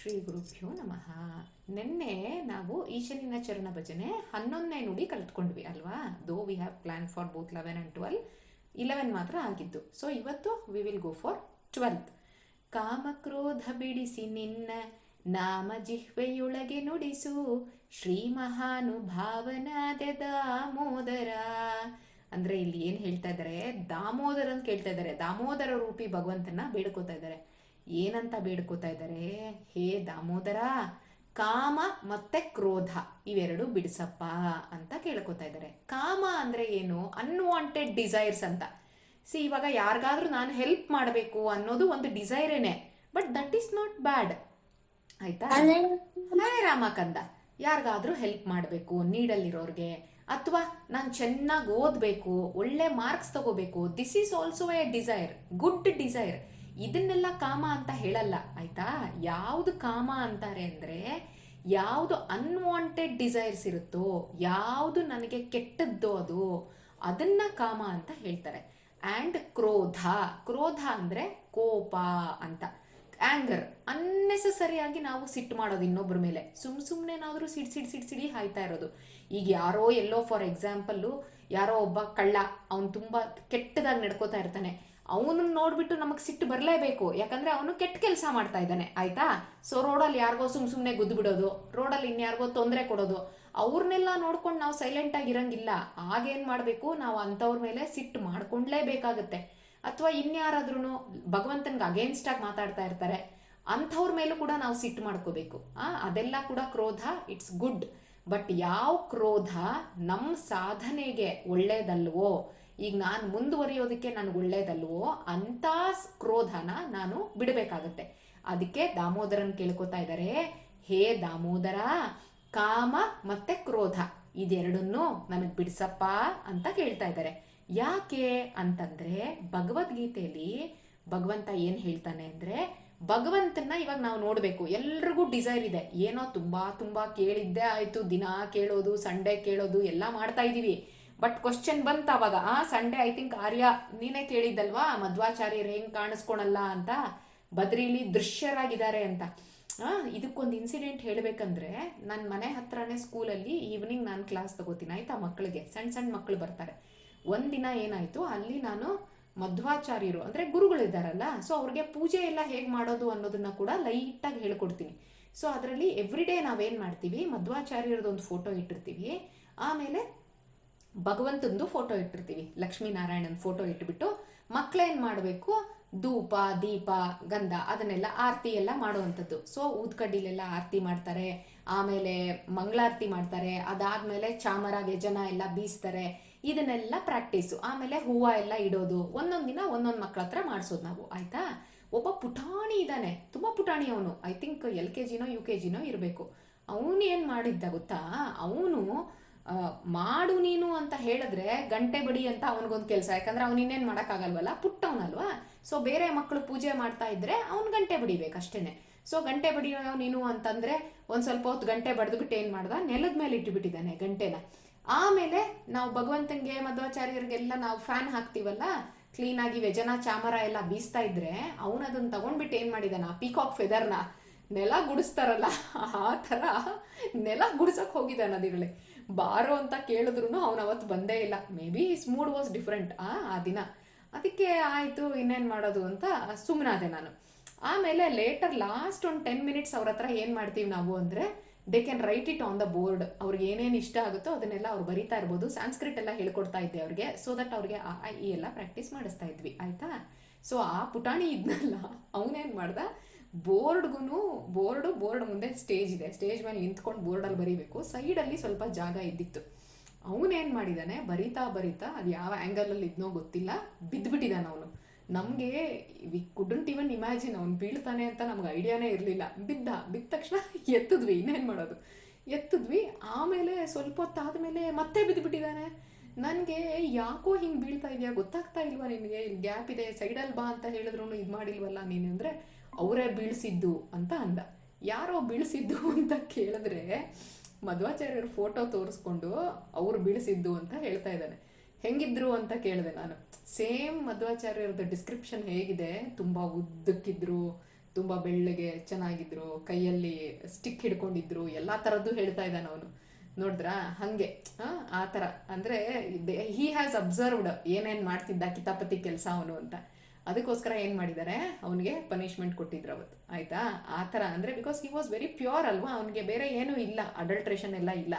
ಶ್ರೀ ಗುರುಭ್ಯೋ ನಮಃ. ನಿನ್ನೆ ನಾವು ಈಶನಿನ ಚರಣ ಭಜನೆ ಹನ್ನೊಂದನೇ ನುಡಿ ಕಲಿತ್ಕೊಂಡ್ವಿ ಅಲ್ವಾ? Though we have plan for both eleven and twelve eleven ಮಾತ್ರ ಆಗಿದ್ದು. ಸೊ ಇವತ್ತು we will go for twelfth ಕಾಮಕ್ರೋಧ ಬಿಡಿಸಿ ನಿನ್ನ ನಾಮ ಜಿಹ್ವೆಯೊಳಗೆ ನುಡಿಸು. ಶ್ರೀ ಮಹಾನುಭಾವನಾದ ದಾಮೋದರ. ಅಂದ್ರೆ ಇಲ್ಲಿ ಏನು ಹೇಳ್ತಾ ಇದ್ದಾರೆ ದಾಮೋದರ ಅಂತ ಕೇಳ್ತಾ ಇದ್ದಾರೆ ದಾಮೋದರ ರೂಪಿ ಭಗವಂತನ ಬೇಡ್ಕೋತಾ ಇದ್ದಾರೆ ಏನಂತ ಬೇಡ್ಕೋತಾ ಇದ್ದಾರೆ? ಹೇ ದಾಮೋದರ, ಕಾಮ ಮತ್ತೆ ಕ್ರೋಧ, ಇವೆರಡು ಬಿಡಿಸಪ್ಪ ಅಂತ ಕೇಳ್ಕೊತಾ ಇದ್ದಾರೆ. ಕಾಮ ಅಂದ್ರೆ ಏನು? ಅನ್ವಾಂಟೆಡ್ ಡಿಸೈರ್ಸ್ ಅಂತ. ಸಿ ಇವಾಗ ಯಾರಿಗಾದ್ರೂ ನಾನು ಹೆಲ್ಪ್ ಮಾಡಬೇಕು ಅನ್ನೋದು ಒಂದು ಡಿಸೈರೇನೆ but that is not bad ಆಯ್ತಾ? ರಾಮ ರಾಮಕಂದ. ಯಾರಿಗಾದ್ರೂ ಹೆಲ್ಪ್ ಮಾಡಬೇಕು, ನೀಡಲ್ಲಿರೋರ್ಗೆ, ಅಥವಾ ನಾನು ಚೆನ್ನಾಗಿ ಓದಬೇಕು, ಒಳ್ಳೆ ಮಾರ್ಕ್ಸ್ ತಗೋಬೇಕು this is also a desire good desire ಇದನ್ನೆಲ್ಲ ಕಾಮ ಅಂತ ಹೇಳಲ್ಲ, ಆಯ್ತಾ? ಯಾವುದು ಕಾಮ ಅಂತಾರೆ ಅಂದರೆ ಯಾವುದು ಅನ್ವಾಂಟೆಡ್ ಡಿಸೈರ್ಸ್ ಇರುತ್ತೋ, ಯಾವುದು ನನಗೆ ಕೆಟ್ಟದ್ದು ಅದು, ಅದನ್ನ ಕಾಮ ಅಂತ ಹೇಳ್ತಾರೆ. ಆ್ಯಂಡ್ ಕ್ರೋಧ ಕ್ರೋಧ ಅಂದ್ರೆ ಕೋಪ ಅಂತ. ಆಂಗರ್ ಅನ್ನೆಸಸರಿಯಾಗಿ ನಾವು ಸಿಟ್ಟು ಮಾಡೋದು ಇನ್ನೊಬ್ಬರ ಮೇಲೆ. ಸುಮ್ ಸುಮ್ಮನೆನಾದರೂ ಸಿಡ್ ಸಿಡ್ ಸಿಡ್, ಸಿಡಿ ಹಾಯ್ತಾ ಇರೋದು. ಈಗ ಯಾರೋ ಎಲ್ಲೋ ಫಾರ್ ಎಕ್ಸಾಂಪಲ್ಲು ಯಾರೋ ಒಬ್ಬ ಕಳ್ಳ, ಅವ್ನು ತುಂಬಾ ಕೆಟ್ಟದಾಗಿ ನಡ್ಕೋತಾ ಇರ್ತಾನೆ. ಅವನನ್ನ ನೋಡ್ಬಿಟ್ಟು ನಮಗೆ ಸಿಟ್ಟು ಬರಲೇಬೇಕು. ಯಾಕಂದ್ರೆ ಅವನು ಕೆಟ್ಟ ಕೆಲಸ ಮಾಡ್ತಾ ಇದ್ದಾನೆ, ಆಯ್ತಾ? ಸೊ ರೋಡಲ್ಲಿ ಯಾರಿಗೋ ಸುಮ್ ಸುಮ್ಮನೆ ಗುದ್ದು ಬಿಡೋದು ರೋಡಲ್ಲಿ ಇನ್ಯಾರಿಗೋ ತೊಂದರೆ ಕೊಡೋದು, ಅವ್ರನ್ನೆಲ್ಲ ನೋಡ್ಕೊಂಡು ನಾವು ಸೈಲೆಂಟ್ ಆಗಿ ಇರಂಗಿಲ್ಲ. ಆಗೇನ್ ಮಾಡಬೇಕು? ನಾವು ಅಂಥವ್ರ ಮೇಲೆ ಸಿಟ್ಟು ಮಾಡ್ಕೊಂಡ್ಲೇಬೇಕಾಗತ್ತೆ. ಅಥವಾ ಇನ್ಯಾರಾದ್ರೂ ಭಗವಂತನ್ಗೆ ಅಗೇನ್ಸ್ಟ್ ಆಗಿ ಮಾತಾಡ್ತಾ ಇರ್ತಾರೆ, ಅಂಥವ್ರ ಮೇಲೂ ಕೂಡ ನಾವು ಸಿಟ್ಟು ಮಾಡ್ಕೋಬೇಕು. ಆ, ಅದೆಲ್ಲ ಕೂಡ ಕ್ರೋಧ ಇಟ್ಸ್ ಗುಡ್ ಬಟ್ ಯಾವ ಕ್ರೋಧ ನಮ್ಮ ಸಾಧನೆಗೆ ಒಳ್ಳೇದಲ್ವೋ ಈಗ ನಾನು ಮುಂದುವರಿಯೋದಕ್ಕೆ ನನಗೆ ಒಳ್ಳೇದಲ್ವೋ ಅಂತ ಕ್ರೋಧನ ನಾನು ಬಿಡಬೇಕಾಗತ್ತೆ. ಅದಕ್ಕೆ ದಾಮೋದರನ್ ಕೇಳ್ಕೊತಾ ಇದ್ದಾರೆ ಹೇ ದಾಮೋದರ, ಕಾಮ ಮತ್ತೆ ಕ್ರೋಧ ಇದೆರಡನ್ನೂ ನನಗೆ ಬಿಡಿಸಪ್ಪ ಅಂತ ಕೇಳ್ತಾ ಇದ್ದಾರೆ ಯಾಕೆ ಅಂತಂದ್ರೆ ಭಗವದ್ಗೀತೆಯಲ್ಲಿ ಭಗವಂತ ಏನ್ ಹೇಳ್ತಾನೆ ಅಂದ್ರೆ ಭಗವಂತನ ಇವಾಗ ನಾವು ನೋಡ್ಬೇಕು. ಎಲ್ರಿಗೂ ಡಿಸೈರ್ ಇದೆ. ಏನೋ ತುಂಬಾ ತುಂಬಾ ಕೇಳಿದ್ದೆ ಆಯ್ತು, ದಿನ ಕೇಳೋದು, ಸಂಡೇ ಕೇಳೋದು, ಎಲ್ಲ ಮಾಡ್ತಾ ಇದೀವಿ. ಬಟ್ ಕ್ವಶನ್ ಬಂತ ಅವಾಗ, ಆ ಸಂಡೇ ಐ ಥಿಂಕ್ ಆರ್ಯ ನೀನೇ ಕೇಳಿದ್ದಲ್ವಾ? ಮಧ್ವಾಚಾರ್ಯರು ಹೆಂಗ್ ಕಾಣಿಸ್ಕೊಳಲ್ಲ ಅಂತ ಬದ್ರಿಲಿ ದೃಶ್ಯರಾಗಿದ್ದಾರೆ ಅಂತ. ಇದಕ್ಕೊಂದು ಇನ್ಸಿಡೆಂಟ್ ಹೇಳಬೇಕಂದ್ರೆ ನನ್ನ ಮನೆ ಹತ್ರನೇ ಸ್ಕೂಲಲ್ಲಿ ಈವ್ನಿಂಗ್ ನಾನು ಕ್ಲಾಸ್ ತಗೋತೀನಿ, ಆಯ್ತಾ ಮಕ್ಕಳಿಗೆ? ಸಣ್ಣ ಸಣ್ಣ ಮಕ್ಕಳು ಬರ್ತಾರೆ. ಒಂದಿನ ಏನಾಯ್ತು, ಅಲ್ಲಿ ನಾನು ಮಧ್ವಾಚಾರ್ಯರು, ಅಂದ್ರೆ ಗುರುಗಳಿದ್ದಾರಲ್ಲ ಸೊ ಅವ್ರಿಗೆ ಪೂಜೆ ಎಲ್ಲ ಹೇಗೆ ಮಾಡೋದು ಅನ್ನೋದನ್ನ ಕೂಡ ಲೈಟಾಗಿ ಹೇಳ್ಕೊಡ್ತೀನಿ. ಸೊ ಅದರಲ್ಲಿ ಎವ್ರಿ ಡೇ ನಾವೇನ್ ಮಾಡ್ತೀವಿ, ಮಧ್ವಾಚಾರ್ಯರದೊಂದು ಫೋಟೋ ಇಟ್ಟಿರ್ತೀವಿ. ಆಮೇಲೆ ಭಗವಂತಂದು ಫೋಟೋ ಇಟ್ಟಿರ್ತೀವಿ. ಲಕ್ಷ್ಮೀನಾರಾಯಣನ್ ಫೋಟೋ ಇಟ್ಬಿಟ್ಟು ಮಕ್ಕಳೇನು ಮಾಡಬೇಕು? ಧೂಪ, ದೀಪ, ಗಂಧ ಅದನ್ನೆಲ್ಲ ಆರತಿ ಎಲ್ಲ ಮಾಡುವಂಥದ್ದು. ಸೊ ಊದ್ಕಡ್ಡಿಲೆಲ್ಲ ಆರತಿ ಮಾಡ್ತಾರೆ. ಆಮೇಲೆ ಮಂಗಳಾರತಿ ಮಾಡ್ತಾರೆ. ಅದಾದ್ಮೇಲೆ ಚಾಮರ ವ್ಯಜನ ಎಲ್ಲ ಬೀಸ್ತಾರೆ. ಇದನ್ನೆಲ್ಲ ಪ್ರಾಕ್ಟೀಸು ಆಮೇಲೆ ಹೂವ ಎಲ್ಲ ಇಡೋದು. ಒಂದೊಂದು ದಿನ ಒಂದೊಂದು ಮಕ್ಳ ಹತ್ರ ಮಾಡಿಸೋದು ನಾವು. ಆಯ್ತಾ? ಒಬ್ಬ ಪುಟಾಣಿ ಇದ್ದಾನೆ ತುಂಬ ಪುಟಾಣಿ ಅವನು. ಐ ಥಿಂಕ್ ಎಲ್ ಕೆ ಜಿನೋ ಯು ಕೆ ಜಿನೋ ಇರಬೇಕು. ಅವನು ಏನು ಮಾಡಿದ್ದ ಗೊತ್ತಾ? ಅವನು ಮಾಡು ನೀನು ಅಂತ ಹೇಳಿದ್ರೆ ಗಂಟೆ ಬಡಿ ಅಂತ ಅವನಿಗೊಂದು ಕೆಲಸ. ಯಾಕಂದ್ರೆ ಅವ್ನು ಇನ್ನೇನು ಮಾಡೋಕ್ಕಾಗಲ್ವಲ್ಲ? ಪುಟ್ಟವನಲ್ವಾ? ಸೊ ಬೇರೆ ಮಕ್ಕಳು ಪೂಜೆ ಮಾಡ್ತಾ ಇದ್ರೆ ಅವ್ನು ಗಂಟೆ ಬಡಿಬೇಕು ಅಷ್ಟೇನೆ. ಸೊ ಗಂಟೆ ಬಡಿಯೋ ನೀನು ಅಂತಂದ್ರೆ ಒಂದು ಸ್ವಲ್ಪ ಹೊತ್ತು ಗಂಟೆ ಬಡ್ದು ಏನು ಮಾಡ್ದ? ನೆಲದ ಮೇಲೆ ಇಟ್ಟುಬಿಟ್ಟಿದ್ದಾನೆ ಗಂಟೆನ. ಆಮೇಲೆ ನಾವು ಭಗವಂತನ್ಗೆ ಮಧ್ವಾಚಾರ್ಯರಿಗೆಲ್ಲ ನಾವು ಫ್ಯಾನ್ ಹಾಕ್ತಿವಲ್ಲ? ಕ್ಲೀನ್ ಆಗಿ ವ್ಯಜನ, ಚಾಮರ ಎಲ್ಲ ಬೀಸ್ತಾ ಇದ್ರೆ ಅವನು ಅದನ್ನ ತಗೊಂಡ್ಬಿಟ್ಟು ಏನ್ ಮಾಡಿದಾನ? ಪೀಕಾಕ್ ಫೆದರ್ನ ನೆಲ ಗುಡಿಸ್ತಾರಲ್ಲ? ಆ ತರ ನೆಲ ಗುಡ್ಸಕ್ ಹೋಗಿದ್ದಾನ ಅದಿರಲಿ. ಬಾರೋ ಅಂತ ಕೇಳಿದ್ರು ಅವನು ಅವತ್ತು ಬಂದೇ ಇಲ್ಲ. Maybe his mood was different ಆ ಆ ದಿನ. ಅದಕ್ಕೆ ಆಯಿತು, ಇನ್ನೇನ್ ಮಾಡೋದು ಅಂತ ಸುಮ್ಮನಾದೆ ನಾನು. ಆಮೇಲೆ ಲೇಟರ್ ಲಾಸ್ಟ್ ಒಂದು ಟೆನ್ ಮಿನಿಟ್ಸ್ ಅವ್ರ ಹತ್ರ ಏನು ಮಾಡ್ತೀವಿ ನಾವು ಅಂದ್ರೆ they can write it on the board ಅವ್ರಿಗೆ ಏನೇನು ಇಷ್ಟ ಆಗುತ್ತೋ ಅದನ್ನೆಲ್ಲ ಅವ್ರು ಬರಿತಾ ಇರ್ಬೋದು. ಸಾಂಸ್ಕ್ರಿಟ್ ಎಲ್ಲ ಹೇಳ್ಕೊಡ್ತಾ ಇದ್ದೆ ಅವ್ರಿಗೆ ಸೊ ದಟ್ ಅವ್ರಿಗೆ ಆ ಈ ಎಲ್ಲ ಪ್ರಾಕ್ಟೀಸ್ ಮಾಡಿಸ್ತಾ ಇದ್ವಿ. ಆಯ್ತಾ? ಸೊ ಆ ಪುಟಾಣಿ ಇದ್ನಲ್ಲ, ಅವನೇನ್ ಮಾಡ್ದ? ಬೋರ್ಡ್ಗೂ ಬೋರ್ಡು ಬೋರ್ಡ್ ಮುಂದೆ ಸ್ಟೇಜ್ ಇದೆ. ಸ್ಟೇಜ್ ಮೇಲೆ ನಿಂತ್ಕೊಂಡು ಬೋರ್ಡಲ್ಲಿ ಬರೀಬೇಕು. ಸೈಡಲ್ಲಿ ಸ್ವಲ್ಪ ಜಾಗ ಇದ್ದಿತ್ತು. ಅವನೇನ್ ಮಾಡಿದಾನೆ? ಬರಿತಾ ಬರಿತಾ ಅದು ಯಾವ ಆ್ಯಂಗಲಲ್ಲಿ ಇದ್ನೋ ಗೊತ್ತಿಲ್ಲ. ಬಿದ್ದುಬಿಟ್ಟಿದ್ದಾನೆ ಅವನು. ನಮಗೆ ವಿ ಕುಡಂಟ್ ಇವನ್ ಇಮ್ಯಾಜಿನ್ ಅವ್ನು ಬೀಳ್ತಾನೆ ಅಂತ ನಮ್ಗೆ ಐಡಿಯಾನೇ ಇರಲಿಲ್ಲ. ಬಿದ್ದ ಬಿದ್ದ ತಕ್ಷಣ ಎತ್ತಿದ್ವಿ. ಇನ್ನೇನು ಮಾಡೋದು? ಎತ್ತಿದ್ವಿ. ಆಮೇಲೆ ಸ್ವಲ್ಪ ಹೊತ್ತಾದ್ಮೇಲೆ ಮತ್ತೆ ಬಿದ್ದುಬಿಟ್ಟಿದ್ದಾನೆ ನನಗೆ ಯಾಕೋ ಹಿಂಗೆ ಬೀಳ್ತಾ ಇದೆಯಾ? ಗೊತ್ತಾಗ್ತಾ ಇಲ್ವಾ ನಿನಗೆ? ಇಲ್ಲಿ ಗ್ಯಾಪ್ ಇದೆ. ಸೈಡಲ್ಲಿ ಬಾ ಅಂತ ಹೇಳಿದ್ರು ಇದು ಮಾಡಿಲ್ವಲ್ಲ ನೀನು ಅಂದರೆ ಅವರೇ ಬೀಳ್ಸಿದ್ದು ಅಂತ ಅಂದ. ಯಾರೋ ಬೀಳ್ಸಿದ್ದು ಅಂತ ಕೇಳಿದ್ರೆ ಮಧ್ವಾಚಾರ್ಯರ ಫೋಟೋ ತೋರಿಸ್ಕೊಂಡು ಅವ್ರು ಬೀಳ್ಸಿದ್ದು ಅಂತ ಹೇಳ್ತಾ ಇದ್ದಾನೆ. ಹೆಂಗಿದ್ರು ಅಂತ ಕೇಳಿದೆ ನಾನು. ಸೇಮ್ ಮಧ್ವಾಚಾರ್ಯರದ ಡಿಸ್ಕ್ರಿಪ್ಷನ್ ಹೇಗಿದೆ? ತುಂಬಾ ಉದ್ದಕ್ಕಿದ್ರು ತುಂಬ ಬೆಳ್ಳಗೆ ಚೆನ್ನಾಗಿದ್ರು ಕೈಯಲ್ಲಿ ಸ್ಟಿಕ್ ಹಿಡ್ಕೊಂಡಿದ್ರು ಎಲ್ಲ ಥರದ್ದು ಹೇಳ್ತಾ ಇದ್ದಾನೆ ಅವನು. ನೋಡಿದ್ರಾ? ಹಾಗೆ. ಆ, ಥರ ಅಂದರೆ ಹಿ ಹ್ಯಾಸ್ ಅಬ್ಸರ್ವ್ಡ್ ಏನೇನು ಮಾಡ್ತಿದ್ದ ಕಿತಾಪತಿ ಕೆಲಸ ಅವನು ಅಂತ. ಅದಕ್ಕೋಸ್ಕರ ಏನು ಮಾಡಿದ್ದಾರೆ ಅವನಿಗೆ ಪನಿಷ್ಮೆಂಟ್ ಕೊಟ್ಟಿದ್ರು ಅವತ್ತು. ಆಯ್ತಾ? ಆ ಥರ ಅಂದರೆ because he was very pure ಅಲ್ವಾ? ಅವನಿಗೆ ಬೇರೆ ಏನೂ ಇಲ್ಲ. ಅಡಲ್ಟ್ರೇಷನ್ ಎಲ್ಲ ಇಲ್ಲ.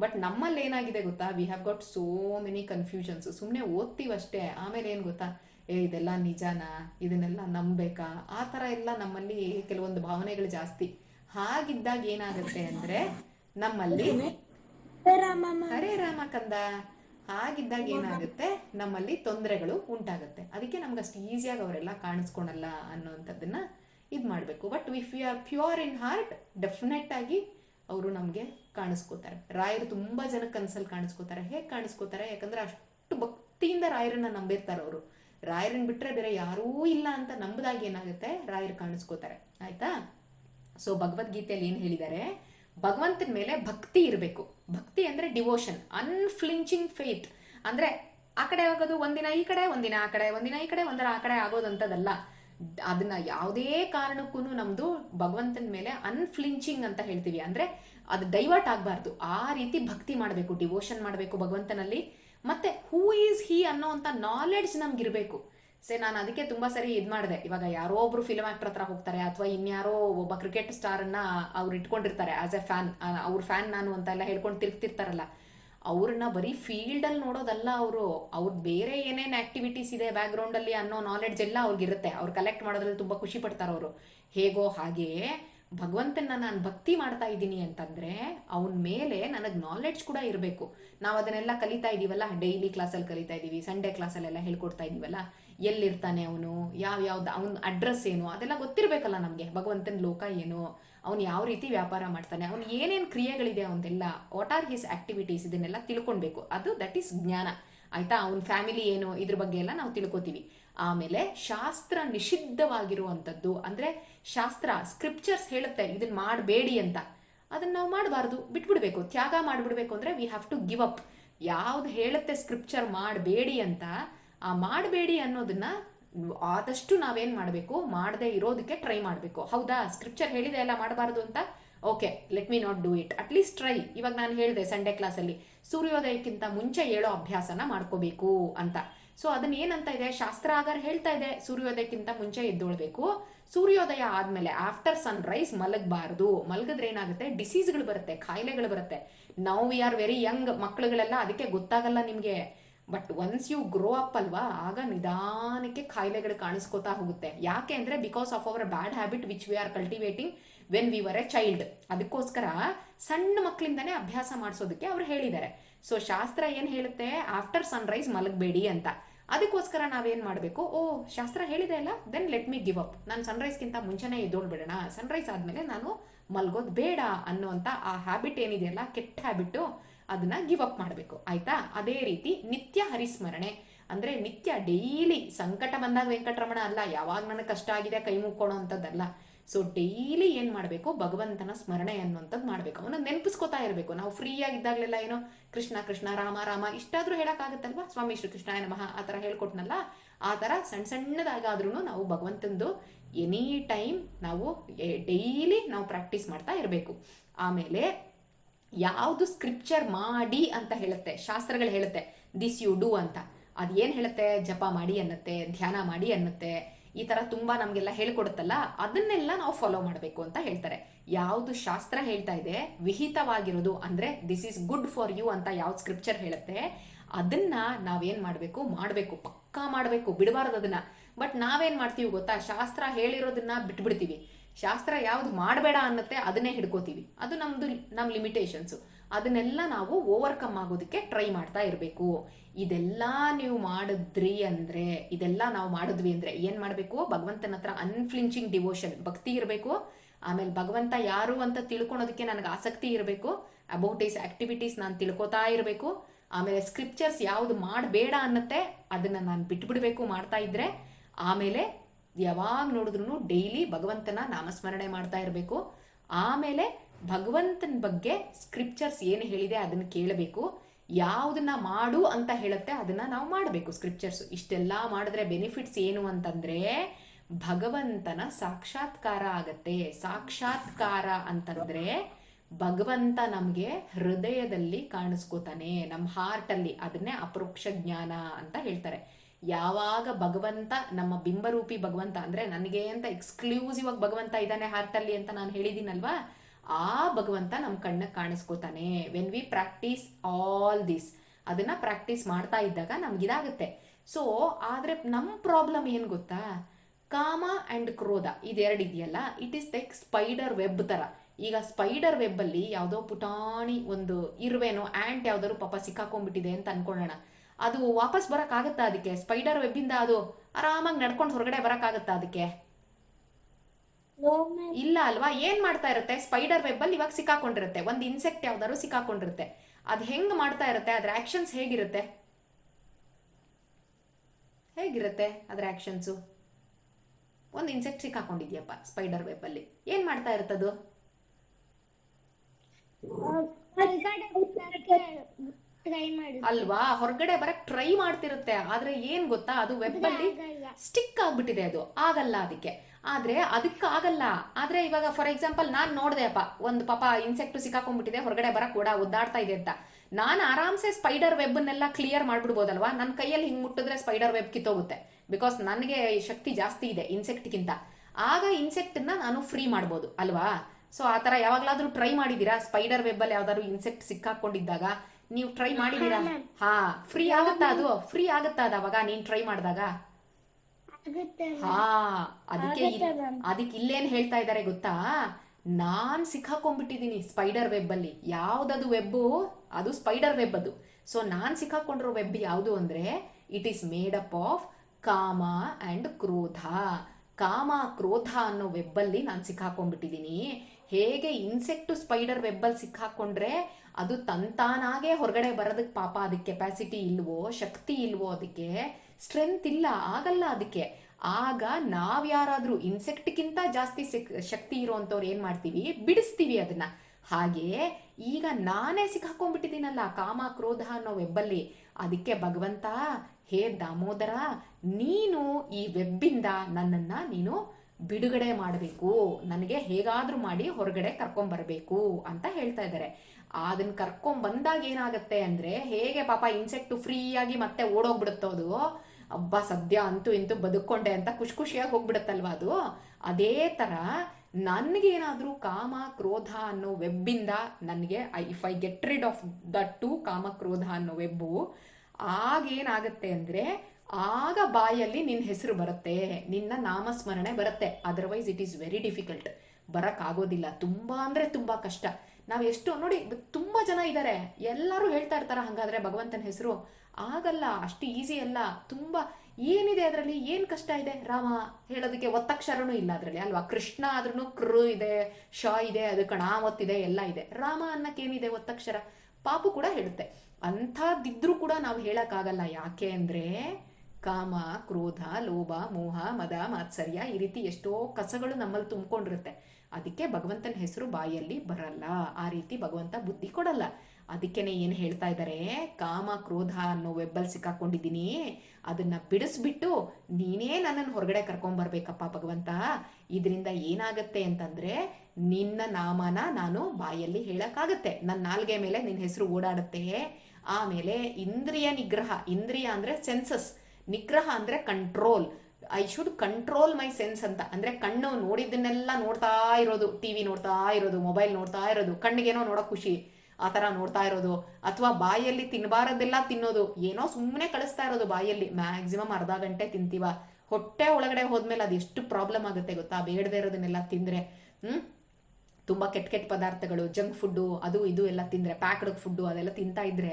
ಬಟ್ ನಮ್ಮಲ್ಲಿ ಏನಾಗಿದೆ ಗೊತ್ತಾ? We have got so many confusions ಸುಮ್ಮನೆ ಓದ್ತೀವಷ್ಟೇ ಆಮೇಲೆ ಏನು ಗೊತ್ತಾ? ಏ ಇದೆಲ್ಲ ನಿಜನಾ? ಇದನ್ನೆಲ್ಲ ನಂಬೇಕಾ ಆ ಥರ ಎಲ್ಲ ನಮ್ಮಲ್ಲಿ ಕೆಲವೊಂದು ಭಾವನೆಗಳು ಜಾಸ್ತಿ. ಹಾಗಿದ್ದಾಗ ಏನಾಗುತ್ತೆ ಅಂದರೆ ನಮ್ಮಲ್ಲಿ ಅರೆ ರಾಮ ಕಂದ. ಹಾಗಿದ್ದಾಗ ಏನಾಗುತ್ತೆ? ನಮ್ಮಲ್ಲಿ ತೊಂದರೆಗಳು ಉಂಟಾಗುತ್ತೆ. ಅದಕ್ಕೆ ನಮ್ಗೆ ಅಷ್ಟು ಈಸಿಯಾಗಿ ಅವರೆಲ್ಲ ಕಾಣಿಸ್ಕೊಳಲ್ಲ ಅನ್ನೋವಂಥದ್ದನ್ನ ಇದು ಮಾಡಬೇಕು. But if you are pure in heart definite ಆಗಿ ಅವರು ನಮಗೆ ಕಾಣಿಸ್ಕೋತಾರೆ. ರಾಯರು ತುಂಬ ಜನ ಕನಸಲ್ಲಿ ಕಾಣಿಸ್ಕೋತಾರೆ. ಹೇಗೆ ಕಾಣಿಸ್ಕೋತಾರೆ? ಯಾಕಂದ್ರೆ ಅಷ್ಟು ಭಕ್ತಿಯಿಂದ ರಾಯರನ್ನ ನಂಬಿರ್ತಾರೆ ಅವರು. ರಾಯರನ್ನ ಬಿಟ್ರೆ ಬೇರೆ ಯಾರೂ ಇಲ್ಲ ಅಂತ ನಂಬದಾಗ ಏನಾಗುತ್ತೆ? ರಾಯರು ಕಾಣಿಸ್ಕೋತಾರೆ. ಆಯ್ತಾ? ಸೊ ಭಗವದ್ಗೀತೆಯಲ್ಲಿ ಏನು ಹೇಳಿದ್ದಾರೆ? ಭಗವಂತನ ಮೇಲೆ ಭಕ್ತಿ ಇರಬೇಕು. ಭಕ್ತಿ ಅಂದ್ರೆ ಡಿವೋಷನ್ ಅನ್ಫ್ಲಿಂಚಿಂಗ್ ಫೇತ್ ಅಂದ್ರೆ ಆ ಕಡೆ ಆಗೋದು ಒಂದಿನ, ಈ ಕಡೆ ಒಂದಿನ, ಆ ಕಡೆ ಒಂದಿನ, ಈ ಕಡೆ ಒಂದರ, ಆ ಕಡೆ ಆಗೋದಂಥದ್ದಲ್ಲ ಅದನ್ನ ಯಾವುದೇ ಕಾರಣಕ್ಕೂ ನಮ್ದು ಭಗವಂತನ ಮೇಲೆ ಅನ್ಫ್ಲಿಂಚಿಂಗ್ ಅಂತ ಹೇಳ್ತೀವಿ. ಅಂದ್ರೆ ಅದು ಡೈವರ್ಟ್ ಆಗಬಾರ್ದು. ಆ ರೀತಿ ಭಕ್ತಿ ಮಾಡಬೇಕು ಡಿವೋಷನ್ ಮಾಡಬೇಕು ಭಗವಂತನಲ್ಲಿ. ಮತ್ತೆ ಹೂ ಈಸ್ ಹಿ ಅನ್ನೋ ಅಂತ ನಾಲೆಡ್ಜ್ ನಮ್ಗಿರ್ಬೇಕು. ಸೇ ನಾನು ಅದಕ್ಕೆ ತುಂಬ ಸರಿ ಇದು ಮಾಡಿದೆ. ಇವಾಗ ಯಾರೋ ಒಬ್ರು ಫಿಲ್ಮ್ ಆಕ್ಟರ್ ಹತ್ರ ಹೋಗ್ತಾರೆ, ಅಥವಾ ಇನ್ಯಾರೋ ಒಬ್ಬ ಕ್ರಿಕೆಟ್ ಸ್ಟಾರ್ ಅನ್ನ ಅವ್ರು ಇಟ್ಕೊಂಡಿರ್ತಾರೆ ಆಸ್ ಎ ಫ್ಯಾನ್ ಅವ್ರ ಫ್ಯಾನ್ ನಾನು ಅಂತ ಎಲ್ಲ ಹೇಳ್ಕೊಂಡು ತಿರ್ಗ್ತಿರ್ತಾರಲ್ಲ, ಅವ್ರನ್ನ ಬರೀ ಫೀಲ್ಡ್ ಅಲ್ಲಿ ನೋಡೋದಲ್ಲ ಅವರು. ಅವ್ರ ಬೇರೆ ಏನೇನು ಆಕ್ಟಿವಿಟೀಸ್ ಇದೆ ಬ್ಯಾಕ್ ಗ್ರೌಂಡ್ ಅಲ್ಲಿ ಅನ್ನೋ ನಾಲೆಡ್ಜ್ ಎಲ್ಲ ಅವ್ರಿಗಿರುತ್ತೆ ಅವ್ರು ಕಲೆಕ್ಟ್ ಮಾಡೋದ್ರಲ್ಲಿ ತುಂಬಾ ಖುಷಿ ಪಡ್ತಾರೆ ಅವರು. ಹೇಗೋ ಹಾಗೆಯೇ ಭಗವಂತನ ನಾನು ಭಕ್ತಿ ಮಾಡ್ತಾ ಇದ್ದೀನಿ ಅಂತಂದ್ರೆ ಅವನ ಮೇಲೆ ನನಗೆ ನಾಲೆಡ್ಜ್ ಕೂಡ ಇರಬೇಕು. ನಾವು ಅದನ್ನೆಲ್ಲ ಕಲಿತಾ ಇದೀವಲ್ಲ ಡೈಲಿ ಕ್ಲಾಸಲ್ಲಿ ಕಲಿತಾ ಇದೀವಿ ಸಂಡೇ ಕ್ಲಾಸಲ್ಲೆಲ್ಲ ಹೇಳ್ಕೊಡ್ತಾ ಇದೀವಲ್ಲ ಎಲ್ಲಿರ್ತಾನೆ ಅವನು? ಯಾವ ಯಾವ್ದು ಅವನ ಅಡ್ರೆಸ್ ಏನು? ಅದೆಲ್ಲ ಗೊತ್ತಿರಬೇಕಲ್ಲ ನಮಗೆ. ಭಗವಂತನ ಲೋಕ ಏನು? ಅವನು ಯಾವ ರೀತಿ ವ್ಯಾಪಾರ ಮಾಡ್ತಾನೆ? ಅವ್ನು ಏನೇನು ಕ್ರಿಯೆಗಳಿದೆ ಅವನ್ನೆಲ್ಲ? ವಾಟ್ ಆರ್ ಹಿಸ್ ಆಕ್ಟಿವಿಟೀಸ್ ಇದನ್ನೆಲ್ಲ ತಿಳ್ಕೊಳ್ಬೇಕು. ಅದು ದಟ್ ಈಸ್ ಜ್ಞಾನ. ಆಯ್ತಾ? ಅವನ ಫ್ಯಾಮಿಲಿ ಏನು? ಇದ್ರ ಬಗ್ಗೆ ಎಲ್ಲ ನಾವು ತಿಳ್ಕೊತೀವಿ. ಆಮೇಲೆ ಶಾಸ್ತ್ರ ನಿಷಿದ್ಧವಾಗಿರುವಂಥದ್ದು ಅಂದ್ರೆ ಶಾಸ್ತ್ರ ಸ್ಕ್ರಿಪ್ಚರ್ಸ್ ಹೇಳುತ್ತೆ ಇದನ್ನ ಮಾಡಬೇಡಿ ಅಂತ. ಅದನ್ನ ನಾವು ಮಾಡಬಾರ್ದು. ಬಿಟ್ಬಿಡ್ಬೇಕು. ತ್ಯಾಗ ಮಾಡಿಬಿಡ್ಬೇಕು ಅಂದ್ರೆ we have to give up ಯಾವ್ದು ಹೇಳುತ್ತೆ ಸ್ಕ್ರಿಪ್ಚರ್ ಮಾಡಬೇಡಿ ಅಂತ ಆ ಮಾಡಬೇಡಿ ಅನ್ನೋದನ್ನ ಆದಷ್ಟು ನಾವೇನ್ ಮಾಡಬೇಕು? ಮಾಡದೇ ಇರೋದಕ್ಕೆ ಟ್ರೈ ಮಾಡಬೇಕು. ಹೌದಾ? ಸ್ಕ್ರಿಪ್ಚರ್ ಹೇಳಿದೆ ಎಲ್ಲ ಮಾಡಬಾರ್ದು ಅಂತ? Okay let me not do it at least try ಇವಾಗ ನಾನು ಹೇಳಿದೆ ಸಂಡೇ ಕ್ಲಾಸಲ್ಲಿ ಸೂರ್ಯೋದಯಕ್ಕಿಂತ ಮುಂಚೆ ಹೇಳೋ ಅಭ್ಯಾಸನ ಮಾಡ್ಕೋಬೇಕು ಅಂತ. ಸೊ ಅದನ್ನ ಏನಂತ ಇದೆ? ಶಾಸ್ತ್ರ ಆಗಾರ ಹೇಳ್ತಾ ಇದೆ, ಸೂರ್ಯೋದಯಕ್ಕಿಂತ ಮುಂಚೆ ಎದ್ದೊಳ್ಬೇಕು. ಸೂರ್ಯೋದಯ ಆದ್ಮೇಲೆ ಆಫ್ಟರ್ ಸನ್ ರೈಸ್ ಮಲಗಬಾರ್ದು. ಮಲಗಿದ್ರೆ ಏನಾಗುತ್ತೆ? ಡಿಸೀಸ್ಗಳು ಬರುತ್ತೆ, ಖಾಯಿಲೆಗಳು ಬರುತ್ತೆ. ನಾವು ವಿ ಆರ್ ವೆರಿ ಯಂಗ್ ಮಕ್ಕಳುಗಳೆಲ್ಲ, ಅದಕ್ಕೆ ಗೊತ್ತಾಗಲ್ಲ ನಿಮ್ಗೆ. But once you grow up ಅಲ್ವಾ, ಆಗ ನಿಧಾನಕ್ಕೆ ಕಾಯಿಲೆಗಳು ಕಾಣಿಸ್ಕೋತಾ ಹೋಗುತ್ತೆ. ಯಾಕೆ ಅಂದ್ರೆ because of our bad habit which we are cultivating when we were a child ಅದಕ್ಕೋಸ್ಕರ ಸಣ್ಣ ಮಕ್ಕಳಿಂದನೇ ಅಭ್ಯಾಸ ಮಾಡಿಸೋದಕ್ಕೆ ಅವ್ರು ಹೇಳಿದ್ದಾರೆ. ಸೊ ಶಾಸ್ತ್ರ ಏನ್ ಹೇಳುತ್ತೆ? ಆಫ್ಟರ್ ಸನ್ರೈಸ್ ಮಲಗಬೇಡಿ ಅಂತ. ಅದಕ್ಕೋಸ್ಕರ ನಾವೇನ್ ಮಾಡಬೇಕು? ಓ, ಶಾಸ್ತ್ರ ಹೇಳಿದೆ ಅಲ್ಲ? Then let me give up ನಾನು ಸನ್ರೈಸ್ಗಿಂತ ಮುಂಚೆನೇ ಎದ್ದೋಳ್ಬಿಡೋಣ ಸನ್ರೈಸ್ ಆದ್ಮೇಲೆ ನಾನು ಮಲ್ಗೋದ್ ಬೇಡ ಅನ್ನುವಂಥ ಆ ಹ್ಯಾಬಿಟ್ ಏನಿದೆಯಲ್ಲ? ಕೆಟ್ಟ ಹ್ಯಾಬಿಟ್ಟು ಅದನ್ನ ಗಿವ್ ಅಪ್ ಮಾಡಬೇಕು. ಆಯ್ತಾ? ಅದೇ ರೀತಿ ನಿತ್ಯ ಹರಿಸ್ಮರಣೆ. ಅಂದ್ರೆ ನಿತ್ಯ ಡೈಲಿ ಸಂಕಟ ಬಂದಾಗ ವೆಂಕಟರಮಣ ಅಲ್ಲ, ಯಾವಾಗ ನನಗೆ ಕಷ್ಟ ಆಗಿದೆ ಕೈ ಮುಕ್ಕೋಣ ಅಂತದ್ದಲ್ಲ ಸೊ ಡೈಲಿ ಏನ್ ಮಾಡಬೇಕು? ಭಗವಂತನ ಸ್ಮರಣೆ ಅನ್ನುವಂಥದ್ದು ಮಾಡಬೇಕು. ಅವನ ನೆನಪಿಸ್ಕೋತಾ ಇರಬೇಕು. ನಾವು ಫ್ರೀ ಆಗಿದ್ದಾಗಲೆಲ್ಲ ಏನೋ ಕೃಷ್ಣ ಕೃಷ್ಣ, ರಾಮ ರಾಮ ಇಷ್ಟಾದ್ರೂ ಹೇಳಕ್ಕಾಗತ್ತಲ್ವಾ? ಸ್ವಾಮಿ ಶ್ರೀ ಕೃಷ್ಣಾಯ ನಮಃ ಆ ಥರ ಹೇಳ್ಕೊಟ್ನಲ್ಲ? ಆ ಥರ ಸಣ್ಣ ಸಣ್ಣದಾಗಾದ್ರೂ ನಾವು ಭಗವಂತಂದು ಎನಿ ಟೈಮ್ ನಾವು ಡೈಲಿ ನಾವು ಪ್ರಾಕ್ಟೀಸ್ ಮಾಡ್ತಾ ಇರಬೇಕು. ಆಮೇಲೆ ಯಾವುದು ಸ್ಕ್ರಿಪ್ಚರ್ ಮಾಡಿ ಅಂತ ಹೇಳುತ್ತೆ, ಶಾಸ್ತ್ರಗಳು ಹೇಳುತ್ತೆ ದಿಸ್ ಯು ಡೂ ಅಂತ. ಅದು ಏನು ಹೇಳುತ್ತೆ? ಜಪ ಮಾಡಿ ಅನ್ನತ್ತೆ, ಧ್ಯಾನ ಮಾಡಿ ಅನ್ನತ್ತೆ, ಈ ತರ ತುಂಬಾ ನಮ್ಗೆಲ್ಲ ಹೇಳ್ಕೊಡುತ್ತಲ್ಲ, ಅದನ್ನೆಲ್ಲ ನಾವು ಫಾಲೋ ಮಾಡಬೇಕು ಅಂತ ಹೇಳ್ತಾರೆ. ಯಾವುದು ಶಾಸ್ತ್ರ ಹೇಳ್ತಾ ಇದೆ, ವಿಹಿತವಾಗಿರೋದು ಅಂದ್ರೆ this is good for you ಅಂತ ಯಾವ್ದು ಸ್ಕ್ರಿಪ್ಚರ್ ಹೇಳುತ್ತೆ, ಅದನ್ನ ನಾವೇನ್ ಮಾಡಬೇಕು? ಮಾಡಬೇಕು, ಪಕ್ಕಾ ಮಾಡಬೇಕು, ಬಿಡಬಾರ್ದು ಅದನ್ನ. ಬಟ್ ನಾವೇನ್ ಮಾಡ್ತೀವಿ ಗೊತ್ತಾ? ಶಾಸ್ತ್ರ ಹೇಳಿರೋದನ್ನ ಬಿಟ್ಬಿಡ್ತೀವಿ. ಶಾಸ್ತ್ರ ಯಾವ್ದು ಮಾಡಬೇಡ ಅನ್ನತ್ತೆ ಅದನ್ನೇ ಹಿಡ್ಕೋತೀವಿ. ಅದು ನಮ್ದು ನಮ್ಮ ಲಿಮಿಟೇಷನ್ಸು ಅದನ್ನೆಲ್ಲ ನಾವು ಓವರ್ಕಮ್ ಆಗೋದಕ್ಕೆ ಟ್ರೈ ಮಾಡ್ತಾ ಇರಬೇಕು. ಇದೆಲ್ಲ ನೀವು ಮಾಡಿದ್ರಿ ಅಂದ್ರೆ, ಇದೆಲ್ಲ ನಾವು ಮಾಡಿದ್ವಿ ಅಂದ್ರೆ ಏನು ಮಾಡಬೇಕು? ಭಗವಂತನ ಹತ್ರ ಅನ್ಫ್ಲಿಂಚಿಂಗ್ ಡಿವೋಷನ್ ಭಕ್ತಿ ಇರಬೇಕು. ಆಮೇಲೆ ಭಗವಂತ ಯಾರು ಅಂತ ತಿಳ್ಕೊಳೋದಕ್ಕೆ ನನಗೆ ಆಸಕ್ತಿ ಇರಬೇಕು. ಅಬೌಟ್ ಈಸ್ ಆಕ್ಟಿವಿಟೀಸ್ ನಾನು ತಿಳ್ಕೊತಾ ಇರಬೇಕು. ಆಮೇಲೆ ಸ್ಕ್ರಿಪ್ಚರ್ಸ್ ಯಾವುದು ಮಾಡಬೇಡ ಅನ್ನತ್ತೆ, ಅದನ್ನ ನಾನು ಬಿಟ್ಬಿಡ್ಬೇಕು ಮಾಡ್ತಾ ಇದ್ರೆ. ಆಮೇಲೆ ಯಾವಾಗ ನೋಡಿದ್ರು ಡೈಲಿ ಭಗವಂತನ ನಾಮಸ್ಮರಣೆ ಮಾಡ್ತಾ ಇರಬೇಕು. ಆಮೇಲೆ ಭಗವಂತನ ಬಗ್ಗೆ ಸ್ಕ್ರಿಪ್ಚರ್ಸ್ ಏನು ಹೇಳಿದೆ ಅದನ್ನ ಕೇಳಬೇಕು. ಯಾವುದನ್ನ ಮಾಡು ಅಂತ ಹೇಳುತ್ತೆ ಅದನ್ನ ನಾವು ಮಾಡಬೇಕು ಸ್ಕ್ರಿಪ್ಚರ್ಸ್. ಇಷ್ಟೆಲ್ಲ ಮಾಡಿದ್ರೆ ಬೆನಿಫಿಟ್ಸ್ ಏನು ಅಂತಂದ್ರೆ ಭಗವಂತನ ಸಾಕ್ಷಾತ್ಕಾರ ಆಗತ್ತೆ. ಸಾಕ್ಷಾತ್ಕಾರ ಅಂತಂದ್ರೆ ಭಗವಂತ ನಮಗೆ ಹೃದಯದಲ್ಲಿ ಕಾಣಿಸ್ಕೋತಾನೆ ನಮ್ಮ ಹಾರ್ಟಲ್ಲಿ ಅದನ್ನೇ ಅಪರೋಕ್ಷ ಜ್ಞಾನ ಅಂತ ಹೇಳ್ತಾರೆ. ಯಾವಾಗ ಭಗವಂತ, ನಮ್ಮ ಬಿಂಬರೂಪಿ ಭಗವಂತ ಅಂದ್ರೆ ನನಗೆ ಅಂತ ಎಕ್ಸ್ಕ್ಲೂಸಿವ್ ಆಗಿ ಭಗವಂತ ಇದ್ದಾನೆ ಹಾರ್ಟಲ್ಲಿ ಅಂತ ನಾನು ಹೇಳಿದ್ದೀನಲ್ವಾ? ಆ ಭಗವಂತ ನಮ್ಮ ಕಣ್ಣಕ್ಕೆ ಕಾಣಿಸ್ಕೋತಾನೆ. When we practice all this ಅದನ್ನ ಪ್ರಾಕ್ಟೀಸ್ ಮಾಡ್ತಾ ಇದ್ದಾಗ ನಮ್ಗಿದಾಗುತ್ತೆ ಸೊ ಆದ್ರೆ ನಮ್ಮ ಪ್ರಾಬ್ಲಮ್ ಏನು ಗೊತ್ತಾ? ಕಾಮ ಅಂಡ್ ಕ್ರೋಧ, ಇದೆರಡು ಇದೆಯಲ್ಲ? It is like spider web ತರ. ಈಗ ಸ್ಪೈಡರ್ ವೆಬ್ ಅಲ್ಲಿ ಯಾವುದೋ ಪುಟಾಣಿ ಒಂದು ಇರುವೆನೋ ಆಂಟ್ ಯಾವ್ದಾದ್ರು ಪಾಪ ಸಿಕ್ಕಾಕೊಂಡ್ಬಿಟ್ಟಿದೆ ಅಂತ ಅನ್ಕೊಳ್ಳೋಣ. ಅದು ವಾಪಸ್ ಬರೋಕ್ಕಾಗತ್ತಾ ಅದಕ್ಕೆ? ಸ್ಪೈಡರ್ ವೆಬ್ಬಿಂದ ಅದು ಆರಾಮಾಗಿ ನಡ್ಕೊಂಡು ಹೊರಗಡೆ ಬರೋಕ್ಕಾಗತ್ತಾ ಅದಕ್ಕೆ? ಇಲ್ಲ ಅಲ್ವಾ? ಏನ್ ಮಾಡ್ತಾ ಇರುತ್ತೆ? ಸ್ಪೈಡರ್ ವೆಬ್ ಅಲ್ಲಿ ಇವಾಗ ಸಿಕ್ಕಾಕೊಂಡಿರುತ್ತೆ. ಒಂದು ಇನ್ಸೆಕ್ಟ್ ಯಾವ್ದಾದ್ರು ಸಿಕ್ಕಾಕೊಂಡಿರುತ್ತೆ. ಅದ್ ಹೆಂಗ್ ಮಾಡ್ತಾ ಇರುತ್ತೆ? ಅದ್ರ ಆಕ್ಷನ್ಸ್ ಹೇಗಿರುತ್ತೆ? ಹೇಗಿರುತ್ತೆ ಅದ್ರ ಆಕ್ಷನ್ಸು ಒಂದು ಇನ್ಸೆಕ್ಟ್ ಸಿಕ್ಕಾಕೊಂಡಿದ್ಯಪ್ಪ ಸ್ಪೈಡರ್ ವೆಬ್ ಅಲ್ಲಿ. ಏನ್ ಮಾಡ್ತಾ ಇರ್ತದು? ಟ್ರೈ ಮಾಡಿ ಅಲ್ವಾ? ಹೊರಗಡೆ ಬರಕ್ ಟ್ರೈ ಮಾಡ್ತಿರುತ್ತೆ. ಆದ್ರೆ ಏನ್ ಗೊತ್ತಾ? ಅದು ವೆಬ್ ಅಲ್ಲಿ ಸ್ಟಿಕ್ ಆಗ್ಬಿಟ್ಟಿದೆ ಅದು. ಆಗಲ್ಲ ಅದಕ್ಕೆ. ಆದ್ರೆ ಅದಕ್ಕಾಗಲ್ಲ ಆದ್ರೆ ಇವಾಗ ಫಾರ್ ಎಕ್ಸಾಂಪಲ್ ನಾನ್ ನೋಡ್ದೆ ಅಪ್ಪ ಒಂದು ಪಾಪ ಇನ್ಸೆಕ್ಟ್ ಸಿಕ್ಕಾಕೊಂಡ್ಬಿಟ್ಟಿದೆ ಹೊರಗಡೆ ಬರಕ್ ಕೂಡ ಒದ್ದಾಡ್ತಾ ಇದೆ ಅಂತ. ನಾನು ಆರಾಮ್ಸೆ ಸ್ಪೈಡರ್ ವೆಬ್ನೆಲ್ಲ ಕ್ಲಿಯರ್ ಮಾಡ್ಬಿಡ್ಬೋದಲ್ವಾ? ನನ್ನ ಕೈಯಲ್ಲಿ ಹಿಂಗ್ ಮುಟ್ಟಿದ್ರೆ ಸ್ಪೈಡರ್ ವೆಬ್ ಕಿತ್ತೋಗುತ್ತೆ. ಬಿಕಾಸ್ ನನಗೆ ಶಕ್ತಿ ಜಾಸ್ತಿ ಇದೆ ಇನ್ಸೆಕ್ಟ್ಗಿಂತ ಆಗ ಇನ್ಸೆಕ್ಟ್ನ ನಾನು ಫ್ರೀ ಮಾಡ್ಬೋದು. ಅಲ್ವಾ? ಸೊ ಆ ತರ ಯಾವಾಗ್ಲಾದ್ರೂ ಟ್ರೈ ಮಾಡಿದೀರಾ ಸ್ಪೈಡರ್ ವೆಬ್ ಅಲ್ಲಿ ಯಾವ್ದಾದ್ರು ಇನ್ಸೆಕ್ಟ್ ಸಿಕ್ಕಾಕೊಂಡಿದ್ದಾಗ? ನೀವು ಟ್ರೈ ಮಾಡಿದೀರಾ? ಹಾ ಫ್ರೀ ಆಗುತ್ತಾ ಅದು? ಫ್ರೀ ಆಗುತ್ತಾ ಅದು ಅವಾಗ ನೀನ್ ಟ್ರೈ ಮಾಡಿದಾಗ? ಹಾ ಅದಕ್ಕೆ ಅದಕ್ಕೆ ಇಲ್ಲೇನ್ ಹೇಳ್ತಾ ಇದ್ದಾರೆ ಗೊತ್ತಾ? ನಾನ್ ಸಿಕ್ಕಾಕೊಂಡ್ಬಿಟ್ಟಿದೀನಿ ಸ್ಪೈಡರ್ ವೆಬ್ ಅಲ್ಲಿ. ಯಾವ್ದದು ವೆಬ್ ಅದು ಸ್ಪೈಡರ್ ವೆಬ್ ಅದು. ಸೊ ನಾನ್ ಸಿಕ್ಕಾಕೊಂಡಿರೋ ವೆಬ್ ಯಾವುದು ಅಂದ್ರೆ it is made up of ಕಾಮ ಅಂಡ್ ಕ್ರೋಧ. ಕಾಮ ಕ್ರೋಧ ಅನ್ನೋ ವೆಬ್ ಅಲ್ಲಿ ನಾನು ಸಿಕ್ಕಾಕೊಂಡ್ಬಿಟ್ಟಿದೀನಿ. ಹೇಗೆ ಇನ್ಸೆಕ್ಟ್ ಸ್ಪೈಡರ್ ವೆಬ್ ಅಲ್ಲಿ ಸಿಕ್ಕಾಕೊಂಡ್ರೆ ಅದು ತಂತಾನಾಗೆ ಹೊರಗಡೆ ಬರೋದಕ್ಕೆ ಪಾಪ ಅದಕ್ಕೆ ಕೆಪಾಸಿಟಿ ಇಲ್ವೋ, ಶಕ್ತಿ ಇಲ್ವೋ ಅದಕ್ಕೆ ಸ್ಟ್ರೆಂತ್ ಇಲ್ಲ, ಆಗಲ್ಲ ಅದಕ್ಕೆ. ಆಗ ನಾವ್ಯಾರಾದ್ರೂ ಇನ್ಸೆಕ್ಟ್ಗಿಂತ ಜಾಸ್ತಿ ಶಕ್ತಿ ಇರೋಂಥವ್ರು ಏನ್ ಮಾಡ್ತೀವಿ? ಬಿಡಿಸ್ತೀವಿ ಅದನ್ನ. ಹಾಗೆ ಈಗ ನಾನೇ ಸಿಕ್ಕಾಕೊಂಡ್ಬಿಟ್ಟಿದ್ದೀನಲ್ಲ ಕಾಮ ಕ್ರೋಧ ಅನ್ನೋ ವೆಬ್ಬಲ್ಲಿ ಅದಕ್ಕೆ ಭಗವಂತ, ಹೇ ದಾಮೋದರ, ನೀನು ಈ ವೆಬ್ಬಿಂದ ನನ್ನನ್ನ ನೀನು ಬಿಡುಗಡೆ ಮಾಡಬೇಕು. ನನಗೆ ಹೇಗಾದ್ರೂ ಮಾಡಿ ಹೊರಗಡೆ ಕರ್ಕೊಂಬರ್ಬೇಕು ಅಂತ ಹೇಳ್ತಾ ಇದ್ದಾರೆ. ಅದನ್ನ ಕರ್ಕೊಂಡ್ ಬಂದಾಗ ಏನಾಗತ್ತೆ ಅಂದ್ರೆ ಹೇಗೆ ಪಾಪ ಇನ್ಸೆಕ್ಟ್ ಫ್ರೀ ಆಗಿ ಮತ್ತೆ ಓಡೋಗ್ಬಿಡುತ್ತೋ ಅದು? ಅಬ್ಬ, ಸದ್ಯ ಅಂತೂ ಇಂತೂ ಬದುಕೊಂಡೆ ಅಂತ ಖುಷಿ ಖುಷಿಯಾಗಿ ಹೋಗ್ಬಿಡುತ್ತಲ್ವಾ ಅದು? ಅದೇ ತರ ನನ್ಗೇನಾದ್ರೂ ಕಾಮ ಕ್ರೋಧ ಅನ್ನೋ ವೆಬ್ಬಿಂದ ನನಗೆ if I get rid of the two ಕಾಮ ಕ್ರೋಧ ಅನ್ನೋ ವೆಬ್ಬು, ಆಗೇನಾಗತ್ತೆ ಅಂದ್ರೆ ಆಗ ಬಾಯಲ್ಲಿ ನಿನ್ನ ಹೆಸರು ಬರುತ್ತೆ, ನಿನ್ನ ನಾಮಸ್ಮರಣೆ ಬರುತ್ತೆ. Otherwise it is very difficult ಬರಕ್ ತುಂಬ ಅಂದ್ರೆ ತುಂಬಾ ಕಷ್ಟ. ನಾವು ಎಷ್ಟು, ನೋಡಿ, ತುಂಬಾ ಜನ ಇದ್ದಾರೆ ಎಲ್ಲರೂ ಹೇಳ್ತಾ ಇರ್ತಾರೆ ಹಂಗಾದ್ರೆ ಭಗವಂತನ ಹೆಸರು. ಆಗಲ್ಲ, ಅಷ್ಟು ಈಸಿ ಅಲ್ಲ. ತುಂಬಾ, ಏನಿದೆ ಅದರಲ್ಲಿ? ಏನ್ ಕಷ್ಟ ಇದೆ? ರಾಮ ಹೇಳೋದಕ್ಕೆ ಒತ್ತಕ್ಷರನು ಇಲ್ಲ ಅದರಲ್ಲಿ, ಅಲ್ವಾ? ಕೃಷ್ಣ ಆದ್ರೂ ಕೃ ಇದೆ ಶ ಇದೆ ಅದಕ್ಕೆ ಒತ್ತಿದೆ ಎಲ್ಲ ಇದೆ. ರಾಮ ಅನ್ನಕ್ಕೇನಿದೆ ಒತ್ತಕ್ಷರ? ಪಾಪು ಕೂಡ ಹೇಳುತ್ತೆ. ಅಂಥದ್ದಿದ್ರೂ ಕೂಡ ನಾವು ಹೇಳಕ್ಕಾಗಲ್ಲ. ಯಾಕೆ ಅಂದ್ರೆ ಕಾಮ, ಕ್ರೋಧ, ಲೋಭ, ಮೋಹ, ಮದ, ಮಾತ್ಸರ್ಯ ಈ ರೀತಿ ಎಷ್ಟೋ ಕಸಗಳು ನಮ್ಮಲ್ಲಿ ತುಂಬಿಕೊಂಡಿರುತ್ತೆ. ಅದಕ್ಕೆ ಭಗವಂತನ ಹೆಸರು ಬಾಯಲ್ಲಿ ಬರಲ್ಲ. ಆ ರೀತಿ ಭಗವಂತ ಬುದ್ಧಿ ಕೊಡಲ್ಲ. ಅದಕ್ಕೇನೆ ಏನು ಹೇಳ್ತಾ ಇದ್ದಾರೆ ಕಾಮ, ಕ್ರೋಧ ಅನ್ನೋ ವೆಬ್ಬಲ್ಲಿ ಸಿಕ್ಕಾಕೊಂಡಿದ್ದೀನಿ. ಅದನ್ನ ಬಿಡಿಸ್ಬಿಟ್ಟು ನೀನೇ ನನ್ನನ್ನು ಹೊರಗಡೆ ಕರ್ಕೊಂಬರ್ಬೇಕಪ್ಪ ಭಗವಂತ. ಇದರಿಂದ ಏನಾಗತ್ತೆ ಅಂತಂದ್ರೆ ನಿನ್ನ ನಾಮನ ನಾನು ಬಾಯಲ್ಲಿ ಹೇಳಕ್ಕಾಗತ್ತೆ. ನನ್ನ ನಾಲ್ಗೆ ಮೇಲೆ ನಿನ್ನ ಹೆಸರು ಓಡಾಡುತ್ತೆ. ಆಮೇಲೆ ಇಂದ್ರಿಯ ನಿಗ್ರಹ. ಇಂದ್ರಿಯ ಅಂದ್ರೆ ಸೆನ್ಸಸ್. ನಿಗ್ರಹ ಅಂದ್ರೆ control. I should control my sense ಅಂತ. ಅಂದ್ರೆ ಕಣ್ಣು ನೋಡಿದ್ದನ್ನೆಲ್ಲ ನೋಡ್ತಾ ಇರೋದು ಟಿವಿ ನೋಡ್ತಾ ಇರೋದು ಮೊಬೈಲ್ ನೋಡ್ತಾ ಇರೋದು, ಕಣ್ಣಿಗೇನೋ ನೋಡೋ ಖುಷಿ, ಆ ಥರ ನೋಡ್ತಾ ಇರೋದು, ಅಥವಾ ಬಾಯಲ್ಲಿ ತಿನ್ನಬಾರದೆಲ್ಲ ತಿನ್ನೋದು, ಏನೋ ಸುಮ್ಮನೆ ಕಳಿಸ್ತಾ ಇರೋದು ಬಾಯಲ್ಲಿ ಮ್ಯಾಕ್ಸಿಮಮ್ ಅರ್ಧ ಗಂಟೆ ತಿಂತೀವ. ಹೊಟ್ಟೆ ಒಳಗಡೆ ಹೋದ್ಮೇಲೆ ಅದು ಎಷ್ಟು ಪ್ರಾಬ್ಲಮ್ ಆಗುತ್ತೆ ಗೊತ್ತಾ? ಬೇಡದೆ ಇರೋದನ್ನೆಲ್ಲ ತಿಂದ್ರೆ, ಹ್ಮ್? ತುಂಬಾ ಕೆಟ್ಟ ಕೆಟ್ಟ ಪದಾರ್ಥಗಳು ಜಂಕ್ ಫುಡ್ಡು ಅದು ಇದು ಎಲ್ಲ ತಿಂದ್ರೆ ಪ್ಯಾಕ್ಡ್ ಫುಡ್ಡು ಅದೆಲ್ಲ ತಿಂತಾ ಇದ್ರೆ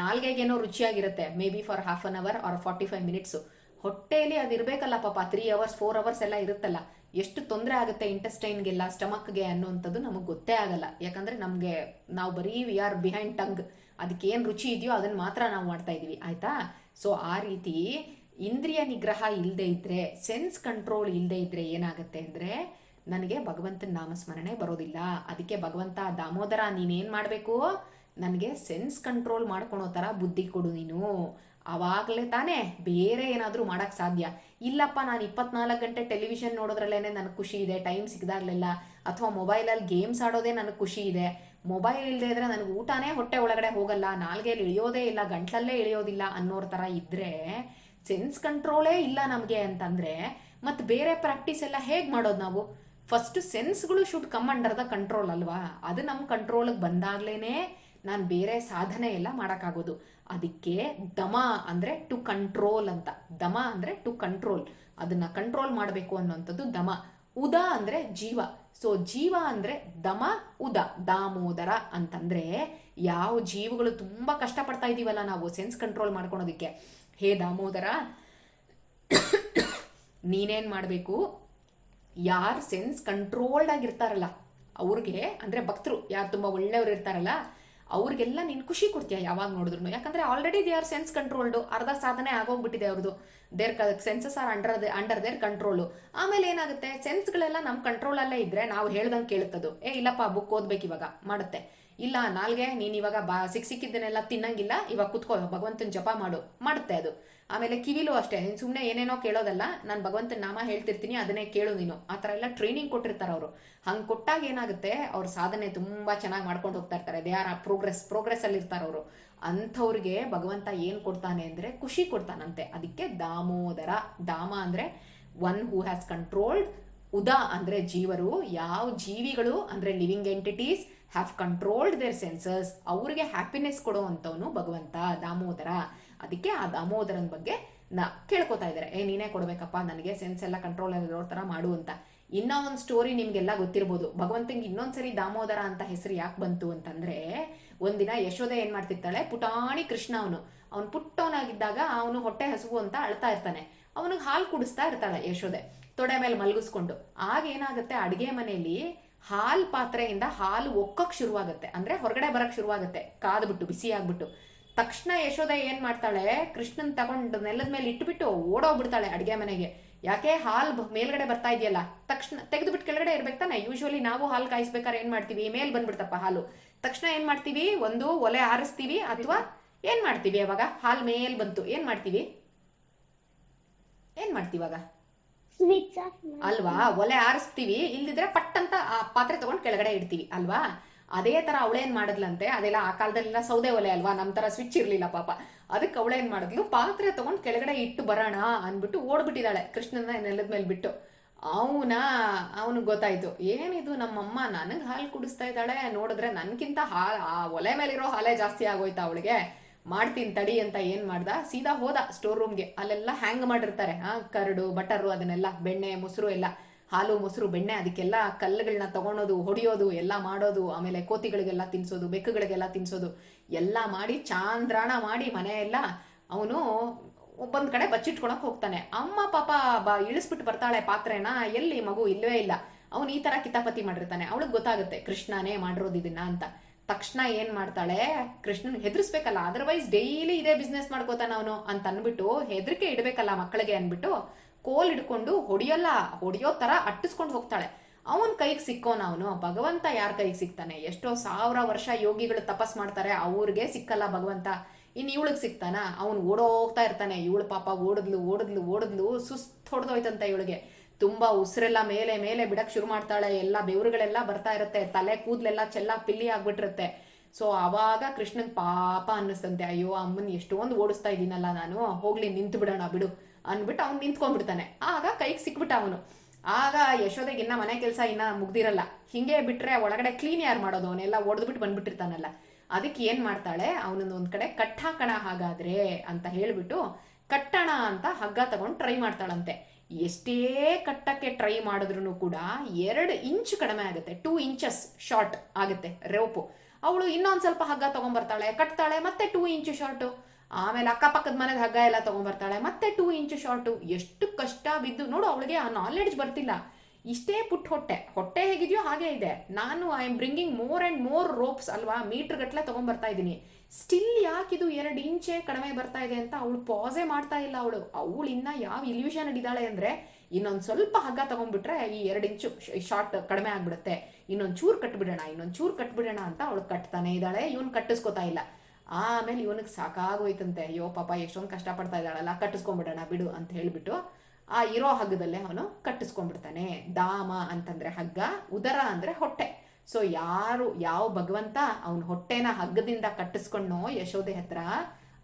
ನಾಲ್ಗೆಗೇನೋ ರುಚಿಯಾಗಿರುತ್ತೆ maybe for half an hour or forty five minutes ಹೊಟ್ಟೆಯಲ್ಲಿ ಅದು ಇರಬೇಕಲ್ಲ ಪಾಪ ತ್ರೀ ಅವರ್ಸ್ ಫೋರ್ ಅವರ್ಸ್ ಎಲ್ಲ ಇರುತ್ತಲ್ಲ. ಎಷ್ಟು ತೊಂದರೆ ಆಗುತ್ತೆ ಇಂಟೆಸ್ಟೈನ್ಗೆಲ್ಲ ಸ್ಟಮಕ್ಗೆ ಅನ್ನುವಂಥದ್ದು ನಮಗೆ ಗೊತ್ತೇ ಆಗಲ್ಲ. ಯಾಕಂದ್ರೆ ನಮಗೆ, ನಾವು ಬರೀ ವಿ ಆರ್ ಬಿಹೈಂಡ್ ಟಂಗ್ ಅದಕ್ಕೆ ಏನು ರುಚಿ ಇದೆಯೋ ಅದನ್ನು ಮಾತ್ರ ನಾವು ಮಾಡ್ತಾ ಇದ್ದೀವಿ ಆಯ್ತಾ? ಸೊ ಆ ರೀತಿ ಇಂದ್ರಿಯ ನಿಗ್ರಹ ಇಲ್ಲದೆ ಇದ್ರೆ ಸೆನ್ಸ್ ಕಂಟ್ರೋಲ್ ಇಲ್ಲದೆ ಇದ್ರೆ ಏನಾಗುತ್ತೆ ಅಂದರೆ, ನನಗೆ ಭಗವಂತನ ನಾಮಸ್ಮರಣೆ ಬರೋದಿಲ್ಲ. ಅದಕ್ಕೆ ಭಗವಂತ, ದಾಮೋದರ ನೀನೇನು ಮಾಡಬೇಕು? ನನಗೆ ಸೆನ್ಸ್ ಕಂಟ್ರೋಲ್ ಮಾಡ್ಕೊಳೋ ಥರ ಬುದ್ಧಿ ಕೊಡು ನೀನು. ಆವಾಗಲೇ ತಾನೇ ಬೇರೆ ಏನಾದರೂ ಮಾಡೋಕ್ಕೆ ಸಾಧ್ಯ. ಇಲ್ಲಪ್ಪ, ನಾನು ಇಪ್ಪತ್ನಾಲ್ಕು ಗಂಟೆ ಟೆಲಿವಿಷನ್ ನೋಡೋದ್ರಲ್ಲೇ ನನಗೆ ಖುಷಿ ಇದೆ. ಟೈಮ್ ಸಿಗ್ದಾಗ್ಲೆಲ್ಲ. ಅಥವಾ ಮೊಬೈಲಲ್ಲಿ ಗೇಮ್ಸ್ ಆಡೋದೇ ನನಗೆ ಖುಷಿ ಇದೆ. ಮೊಬೈಲ್ ಇಲ್ಲದೆ ಇದ್ರೆ ನನಗೆ ಊಟನೇ ಹೊಟ್ಟೆ ಒಳಗಡೆ ಹೋಗಲ್ಲ. ನಾಲ್ಗೆಯಲ್ಲಿ ಇಳಿಯೋದೇ ಇಲ್ಲ. ಗಂಟ್ಲಲ್ಲೇ ಇಳಿಯೋದಿಲ್ಲ ಅನ್ನೋರ ಥರ ಇದ್ದರೆ ಸೆನ್ಸ್ ಕಂಟ್ರೋಲೇ ಇಲ್ಲ ನಮಗೆ ಅಂತಂದರೆ ಮತ್ತು ಬೇರೆ ಪ್ರಾಕ್ಟೀಸ್ ಎಲ್ಲ ಹೇಗೆ ಮಾಡೋದು ನಾವು? First ಸೆನ್ಸ್ಗಳು should come under the control ಅಲ್ವಾ? ಅದು ನಮ್ಮ ಕಂಟ್ರೋಲಿಗೆ ಬಂದಾಗ್ಲೇ ನಾನು ಬೇರೆ ಸಾಧನೆ ಎಲ್ಲ ಮಾಡೋಕ್ಕಾಗೋದು. ಅದಕ್ಕೆ ದಮ ಅಂದರೆ ಟು ಕಂಟ್ರೋಲ್ ಅಂತ. ದಮ ಅಂದರೆ ಟು ಕಂಟ್ರೋಲ್ ಅದನ್ನು ಕಂಟ್ರೋಲ್ ಮಾಡಬೇಕು ಅನ್ನೋಂಥದ್ದು ದಮ. ಉದ ಅಂದರೆ ಜೀವ. ಸೊ ಜೀವ ಅಂದರೆ ದಮ, ಉದ. ದಾಮೋದರ ಅಂತಂದರೆ ಯಾವ ಜೀವಗಳು ತುಂಬ ಕಷ್ಟಪಡ್ತಾ ಇದ್ದೀವಲ್ಲ ನಾವು ಸೆನ್ಸ್ ಕಂಟ್ರೋಲ್ ಮಾಡ್ಕೊಳೋದಕ್ಕೆ. ಹೇ ದಾಮೋದರ, ನೀನೇನು ಮಾಡಬೇಕು? ಯಾರು ಸೆನ್ಸ್ ಕಂಟ್ರೋಲ್ಡ್ ಆಗಿರ್ತಾರಲ್ಲ, ಅವ್ರಿಗೆ ಅಂದರೆ ಭಕ್ತರು, ಯಾರು ತುಂಬ ಒಳ್ಳೆಯವ್ರು ಇರ್ತಾರಲ್ಲ ಅವ್ರಿಗೆಲ್ಲ ನೀನು ಖುಷಿ ಕೊಡ್ತೀಯ ಯಾವಾಗ ನೋಡಿದ್ರು ಯಾಕಂದ್ರೆ already they are sense controlled ಅರ್ಧ ಸಾಧನೆ ಆಗೋಗ್ಬಿಟ್ಟಿದೆ ಅವ್ರದ್ದು their senses are under under their control ಆಮೇಲೆ ಏನಾಗುತ್ತೆ? ಸೆನ್ಸ್ಗಳೆಲ್ಲ ನಮ್ಮ ಕಂಟ್ರೋಲಲ್ಲೇ ಇದ್ದರೆ ನಾವು ಹೇಳ್ದಂಗೆ ಕೇಳುತ್ತದು. ಏ, ಇಲ್ಲಪ್ಪ ಬುಕ್ ಓದ್ಬೇಕು ಇವಾಗ. ಮಾಡುತ್ತೆ. ಇಲ್ಲ, ನಾಲ್ಗೆ, ನೀನು ಇವಾಗ ಬಾ, ಸಿಕ್ ಸಿಕ್ಕಿದ್ದನ್ನೆಲ್ಲ ತಿನ್ನಂಗಿಲ್ಲ, ಇವಾಗ ಕುತ್ಕೋ, ಭಗವಂತನ ಜಪ ಮಾಡು. ಮಾಡುತ್ತೆ ಅದು. ಆಮೇಲೆ ಕಿವಿಲೂ ಅಷ್ಟೇ, ನೀನು ಸುಮ್ಮನೆ ಏನೇನೋ ಕೇಳೋದಲ್ಲ, ನಾನು ಭಗವಂತನ ನಾಮ ಹೇಳ್ತಿರ್ತೀನಿ, ಅದನ್ನೇ ಕೇಳು ನೀನು. ಆ ಥರ ಎಲ್ಲ ಟ್ರೈನಿಂಗ್ ಕೊಟ್ಟಿರ್ತಾರೆ ಅವರು. ಹಂಗೆ ಕೊಟ್ಟಾಗ ಏನಾಗುತ್ತೆ, ಅವ್ರ ಸಾಧನೆ ತುಂಬ ಚೆನ್ನಾಗಿ ಮಾಡ್ಕೊಂಡು ಹೋಗ್ತಾ ಇರ್ತಾರೆ. ದೇ ಆರ್ ಆ ಪ್ರೋಗ್ರೆಸ್ ಪ್ರೋಗ್ರೆಸ್ಸಲ್ಲಿ ಇರ್ತಾರೆ ಅವರು. ಅಂಥವ್ರಿಗೆ ಭಗವಂತ ಏನು ಕೊಡ್ತಾನೆ ಅಂದರೆ, ಖುಷಿ ಕೊಡ್ತಾನಂತೆ. ಅದಕ್ಕೆ ದಾಮೋದರ. ದಾಮ ಅಂದರೆ ಒನ್ ಹೂ ಹ್ಯಾಸ್ ಕಂಟ್ರೋಲ್ಡ್ ಉದಾ ಅಂದರೆ ಜೀವರು, ಯಾವ ಜೀವಿಗಳು ಅಂದರೆ living entities have controlled their senses ಅವ್ರಿಗೆ ಹ್ಯಾಪಿನೆಸ್ ಕೊಡುವಂಥವನು ಭಗವಂತ, ದಾಮೋದರ. ಅದಕ್ಕೆ ಆ ದಾಮೋದರನ ಬಗ್ಗೆ ನಾ ಕೇಳ್ಕೊತಾ ಇದ್ದಾರೆ. ಏ, ನೀನೇ ಕೊಡಬೇಕಪ್ಪ, ನನಗೆ ಸೆನ್ಸ್ ಎಲ್ಲ ಕಂಟ್ರೋಲ್ ಇರೋ ಥರ ಮಾಡು ಅಂತ. ಇನ್ನೂ ಒಂದು ಸ್ಟೋರಿ ನಿಮಗೆಲ್ಲ ಗೊತ್ತಿರ್ಬೋದು. ಭಗವಂತಂಗೆ ಇನ್ನೊಂದ್ಸರಿ ದಾಮೋದರ ಅಂತ ಹೆಸರು ಯಾಕೆ ಬಂತು ಅಂತಂದ್ರೆ, ಒಂದಿನ ಯಶೋದೆ ಏನ್ ಮಾಡ್ತಿರ್ತಾಳೆ? ಪುಟಾಣಿ ಕೃಷ್ಣ ಅವನು. ಅವನು ಪುಟ್ಟವನಾಗಿದ್ದಾಗ ಅವನು ಹೊಟ್ಟೆ ಹಸುವು ಅಂತ ಅಳ್ತಾ ಇರ್ತಾನೆ. ಅವನಿಗೆ ಹಾಲು ಕುಡಿಸ್ತಾ ಇರ್ತಾಳೆ ಯಶೋದೆ ತೊಡೆ ಮೇಲೆ ಮಲಗಿಸ್ಕೊಂಡು. ಆಗ ಏನಾಗುತ್ತೆ, ಅಡಿಗೆ ಮನೆಯಲ್ಲಿ ಹಾಲ್ ಪಾತ್ರೆಯಿಂದ ಹಾಲು ಒಕ್ಕಕ್ ಶುರುವಾಗುತ್ತೆ. ಅಂದ್ರೆ ಹೊರಗಡೆ ಬರಕ್ ಶುರುವಾಗುತ್ತೆ. ಕಾದ್ಬಿಟ್ಟು ಬಿಸಿ ಆಗ್ಬಿಟ್ಟು. ತಕ್ಷಣ ಯಶೋದ ಏನ್ ಮಾಡ್ತಾಳೆ? ಕೃಷ್ಣನ್ ತಗೊಂಡು ನೆಲದ ಮೇಲೆ ಇಟ್ಟುಬಿಟ್ಟು ಓಡೋಗ್ಬಿಡ್ತಾಳೆ ಅಡಿಗೆ ಮನೆಗೆ. ಯಾಕೆ? ಹಾಲ್ ಮೇಲ್ಗಡೆ ಬರ್ತಾ ಇದೆಯಲ್ಲ. ತಕ್ಷಣ ತೆಗೆದುಬಿಟ್ಟು ಕೆಳಗಡೆ ಇರ್ಬೇಕು ತಾನೆ? ಯೂಶುವಲಿ ನಾವು ಹಾಲು ಕಾಯಿಸ್ಬೇಕಾದ್ರೆ ಏನ್ ಮಾಡ್ತೀವಿ? ಮೇಲ್ ಬಂದ್ಬಿಡ್ತಪ್ಪ ಹಾಲು. ತಕ್ಷಣ ಏನ್ ಮಾಡ್ತೀವಿ? ಒಂದು ಒಲೆ ಆರಿಸ್ತೀವಿ ಅಥವಾ ಏನ್ ಮಾಡ್ತೀವಿ ಅವಾಗ? ಹಾಲ್ ಮೇಲ್ ಬಂತು. ಏನ್ ಮಾಡ್ತೀವಿ? ಏನ್ ಮಾಡ್ತೀವಾಗ ಅಲ್ವಾ? ಒಲೆ ಆರಿಸ್ತೀವಿ. ಇಲ್ದಿದ್ರೆ ಪಟ್ ಅಂತ ಆ ಪಾತ್ರೆ ತಗೊಂಡು ಕೆಳಗಡೆ ಇಡ್ತೀವಿ. ಅಲ್ವಾ? ಅದೇ ತರ ಅವಳೇನ್ ಮಾಡಿದ್ಲಂತೆ? ಅದೆಲ್ಲ ಆ ಕಾಲದಲ್ಲೆಲ್ಲ ಸೌದೆ ಒಲೆ ಅಲ್ವಾ? ನಮ್ ತರ ಸ್ವಿಚ್ ಇರ್ಲಿಲ್ಲ ಪಾಪ. ಅದಕ್ಕೆ ಅವಳೇನ್ ಮಾಡಿದ್ಲು? ಪಾತ್ರೆ ತಗೊಂಡ್ ಕೆಳಗಡೆ ಇಟ್ಟು ಬರೋಣ ಅನ್ಬಿಟ್ಟು ಓಡ್ಬಿಟ್ಟಿದ್ದಾಳೆ ಕೃಷ್ಣನ ನೆಲದ ಮೇಲೆ ಬಿಟ್ಟು. ಅವನ ಅವನು ಗೊತ್ತಾಯ್ತು. ಏನಿದು ನಮ್ಮಮ್ಮ? ನನಗೆ ಹಾಲು ಕುಡಿಸ್ತಾ ಇದ್ದಾಳೆ. ನೋಡಿದ್ರೆ ನನ್ಕಿಂತ ಹಾ, ಆ ಒಲೆ ಮೇಲಿರೋ ಹಾಲೇ ಜಾಸ್ತಿ ಆಗೋಯ್ತಾ ಅವಳಿಗೆ? ಮಾಡ್ತೀನಿ ತಡಿ ಅಂತ ಏನ್ ಮಾಡ್ದ? ಸೀದಾ ಹೋದ ಸ್ಟೋರ್ ರೂಮ್ಗೆ ಅಲ್ಲೆಲ್ಲ ಹ್ಯಾಂಗ್ ಮಾಡಿರ್ತಾರೆ. ಆ, ಕರಡು, ಬಟರು, ಅದನ್ನೆಲ್ಲ ಬೆಣ್ಣೆ, ಮೊಸರು ಎಲ್ಲ. ಹಾಲು, ಮೊಸರು, ಬೆಣ್ಣೆ, ಅದಕ್ಕೆಲ್ಲ ಕಲ್ಲುಗಳನ್ನ ತಗೊಳೋದು ಹೊಡಿಯೋದು, ಎಲ್ಲ ಮಾಡೋದು, ಆಮೇಲೆ ಕೋತಿಗಳಿಗೆಲ್ಲ ತಿನ್ಸೋದು, ಬೆಕ್ಕುಗಳಿಗೆಲ್ಲ ತಿನ್ಸೋದು, ಎಲ್ಲ ಮಾಡಿ ಚಾಂದ್ರಾಣ ಮಾಡಿ ಮನೆ ಎಲ್ಲ ಅವನು ಒಬ್ಬೊಂದ್ ಕಡೆ ಬಚ್ಚಿಟ್ಕೊಳಕ್ ಹೋಗ್ತಾನೆ. ಅಮ್ಮ ಪಾಪ ಬಾ ಇಳಿಸ್ಬಿಟ್ಟು ಬರ್ತಾಳೆ ಪಾತ್ರೆನ, ಎಲ್ಲಿ ಮಗು ಇಲ್ಲವೇ ಇಲ್ಲ. ಅವನು ಈ ತರ ಕಿತಾಪತಿ ಮಾಡಿರ್ತಾನೆ. ಅವಳಿಗೆ ಗೊತ್ತಾಗುತ್ತೆ, ಕೃಷ್ಣನೇ ಮಾಡಿರೋದು ಇದನ್ನ ಅಂತ. ತಕ್ಷಣ ಏನ್ ಮಾಡ್ತಾಳೆ? ಕೃಷ್ಣನ್ ಹೆದರ್ಸ್ಬೇಕಲ್ಲ ಅದರ್ವೈಸ್ ಡೈಲಿ ಇದೇ ಬಿಸ್ನೆಸ್ ಮಾಡ್ಕೋತಾನ ಅವನು ಅಂತ ಅನ್ಬಿಟ್ಟು ಹೆದರಿಕೆ ಇಡಬೇಕಲ್ಲ ಮಕ್ಕಳಿಗೆ ಅನ್ಬಿಟ್ಟು ಕೋಲ್ ಇಡ್ಕೊಂಡು ಹೊಡಿಯಲ್ಲ, ಹೊಡಿಯೋ ತರ ಅಟ್ಟಿಸ್ಕೊಂಡು ಹೋಗ್ತಾಳೆ. ಅವನ್ ಕೈಗೆ ಸಿಕ್ಕೋನ ಅವನು, ಭಗವಂತ ಯಾರ ಕೈಗೆ ಸಿಗ್ತಾನೆ? ಎಷ್ಟೋ ಸಾವಿರ ವರ್ಷ ಯೋಗಿಗಳು ತಪಸ್ ಮಾಡ್ತಾರೆ, ಅವ್ರಿಗೆ ಸಿಕ್ಕಲ್ಲ ಭಗವಂತ. ಇನ್ ಇವಳಿಗೆ ಸಿಗ್ತಾನ ಅವ್ನು ಓಡೋಗ್ತಾ ಇರ್ತಾನೆ, ಇವಳು ಪಾಪ ಓಡದ್ಲು ಓಡದ್ಲು ಓಡದ್ಲು, ಸುಸ್ತ್ ಹೊಡೆದೋಯ್ತಂತ ಇವಳಿಗೆ. ತುಂಬಾ ಉಸಿರೆಲ್ಲ ಮೇಲೆ ಮೇಲೆ ಬಿಡಕ್ ಶುರು ಮಾಡ್ತಾಳೆ. ಎಲ್ಲ ಬೆವರುಗಳೆಲ್ಲ ಬರ್ತಾ ಇರುತ್ತೆ. ತಲೆ ಕೂದ್ಲೆಲ್ಲ ಚೆಲ್ಲ ಪಿಲ್ಲಿ ಆಗ್ಬಿಟ್ಟಿರುತ್ತೆ. ಸೊ ಅವಾಗ ಕೃಷ್ಣನ್ ಪಾಪ ಅನ್ನಿಸ್ತಂತೆ. ಅಯ್ಯೋ, ಅಮ್ಮನ್ ಎಷ್ಟೊಂದು ಓಡಿಸ್ತಾ ಇದ್ದೀನಲ್ಲ ನಾನು. ಹೋಗ್ಲಿ, ನಿಂತು ಬಿಡೋಣ, ಬಿಡು ಅನ್ಬಿಟ್ಟು ಅವ್ನು ನಿಂತ್ಕೊಂಡ್ಬಿಡ್ತಾನೆ. ಆಗ ಕೈಗೆ ಸಿಕ್ಬಿಟ್ಟ ಅವನು. ಆಗ ಯಶೋದೆಗೆ ಇನ್ನ ಮನೆ ಕೆಲಸ ಇನ್ನ ಮುಗ್ದಿರಲ್ಲ. ಹಿಂಗೆ ಬಿಟ್ರೆ ಒಳಗಡೆ ಕ್ಲೀನ್ ಯಾರು ಮಾಡೋದು? ಅವನೆಲ್ಲ ಒಡೆದ್ಬಿಟ್ಟು ಬಂದ್ಬಿಟ್ಟಿರ್ತಾನಲ್ಲ. ಅದಕ್ಕೆ ಏನ್ ಮಾಡ್ತಾಳೆ? ಅವನನ್ನ ಒಂದ್ ಕಡೆ ಕಟ್ಟಾಕಣ ಹಾಗಾದ್ರೆ ಅಂತ ಹೇಳ್ಬಿಟ್ಟು ಕಟ್ಟಣ ಅಂತ ಹಗ್ಗ ತಗೊಂಡು ಟ್ರೈ ಮಾಡ್ತಾಳಂತೆ. ಎಷ್ಟೇ ಕಟ್ಟಕ್ಕೆ ಟ್ರೈ ಮಾಡಿದ್ರು ಕೂಡ ಎರಡು ಇಂಚ್ ಕಡಿಮೆ ಆಗುತ್ತೆ. ಟೂ ಇಂಚಸ್ ಶಾರ್ಟ್ ಆಗುತ್ತೆ ರೋಪು ಅವಳು ಇನ್ನೊಂದು ಸ್ವಲ್ಪ ಹಗ್ಗ ತಗೊಂಡ್ಬರ್ತಾಳೆ ಕಟ್ತಾಳೆ, ಮತ್ತೆ ಟೂ ಇಂಚು ಶಾರ್ಟು ಆಮೇಲೆ ಅಕ್ಕಪಕ್ಕದ ಮನೆಗೆ ಹಗ್ಗ ಎಲ್ಲ ತಗೊಂಡ್ಬರ್ತಾಳೆ ಮತ್ತೆ ಟೂ ಇಂಚು ಶಾರ್ಟು ಎಷ್ಟು ಕಷ್ಟ ಬಿದ್ದು ನೋಡು, ಅವಳಿಗೆ ಆ ನಾಲೆಡ್ಜ್ ಬರ್ತಿಲ್ಲ. ಇಷ್ಟೇ ಪುಟ್ಟ ಹೊಟ್ಟೆ. ಹೊಟ್ಟೆ ಹೇಗಿದೆಯೋ ಹಾಗೆ ಇದೆ. ನಾನು I am bringing more and more ropes ಅಲ್ವಾ? ಮೀಟರ್ ಗಟ್ಟಲೆ ತಗೊಂಡ್ಬರ್ತಾ ಇದ್ದೀನಿ. ಸ್ಟಿಲ್ ಯಾಕಿದು ಎರಡು ಇಂಚೆ ಕಡಿಮೆ ಬರ್ತಾ ಇದೆ ಅಂತ ಅವಳು ಪಾಸೇ ಮಾಡ್ತಾ ಇಲ್ಲ ಅವಳು. ಅವಳು ಇನ್ನ ಯಾವ ಇಲ್ಯೂಷನ್ ಹಿಡಿದಾಳೆ ಅಂದ್ರೆ ಇನ್ನೊಂದು ಸ್ವಲ್ಪ ಹಗ್ಗ ತಗೊಂಡ್ಬಿಟ್ರೆ ಈ ಎರಡು ಇಂಚು ಶಾರ್ಟ್ ಕಡಿಮೆ ಆಗ್ಬಿಡುತ್ತೆ. ಇನ್ನೊಂದು ಚೂರು ಕಟ್ಬಿಡೋಣ ಇನ್ನೊಂದು ಚೂರು ಕಟ್ಬಿಡೋಣ ಅಂತ ಅವಳು ಕಟ್ತಾನೆ ಇದ್ದಾಳೆ. ಇವನು ಕಟ್ಟಿಸ್ಕೊತಾ ಇಲ್ಲ. ಆಮೇಲೆ ಇವನಿಗೆ ಸಾಕಾಗೋಯ್ತಂತೆ. ಅಯ್ಯೋ ಪಾಪ, ಎಷ್ಟೊಂದು ಕಷ್ಟಪಡ್ತಾ ಇದ್ದಾಳಲ್ಲ. ಕಟ್ಟಿಸ್ಕೊಂಡ್ಬಿಡೋಣ, ಬಿಡು ಅಂತ ಹೇಳ್ಬಿಟ್ಟು ಆ ಇರೋ ಹಗ್ಗದಲ್ಲೇ ಅವನು ಕಟ್ಟಿಸ್ಕೊಂಡ್ಬಿಡ್ತಾನೆ. ದಾಮ ಅಂತಂದ್ರೆ ಹಗ್ಗ, ಉದರ ಅಂದ್ರೆ ಹೊಟ್ಟೆ. ಸೊ ಯಾರು, ಯಾವ ಭಗವಂತ ಅವನ ಹೊಟ್ಟೆನ ಹಗ್ಗದಿಂದ ಕಟ್ಟಿಸ್ಕೊಂಡೋ ಯಶೋಧೆ ಹತ್ರ,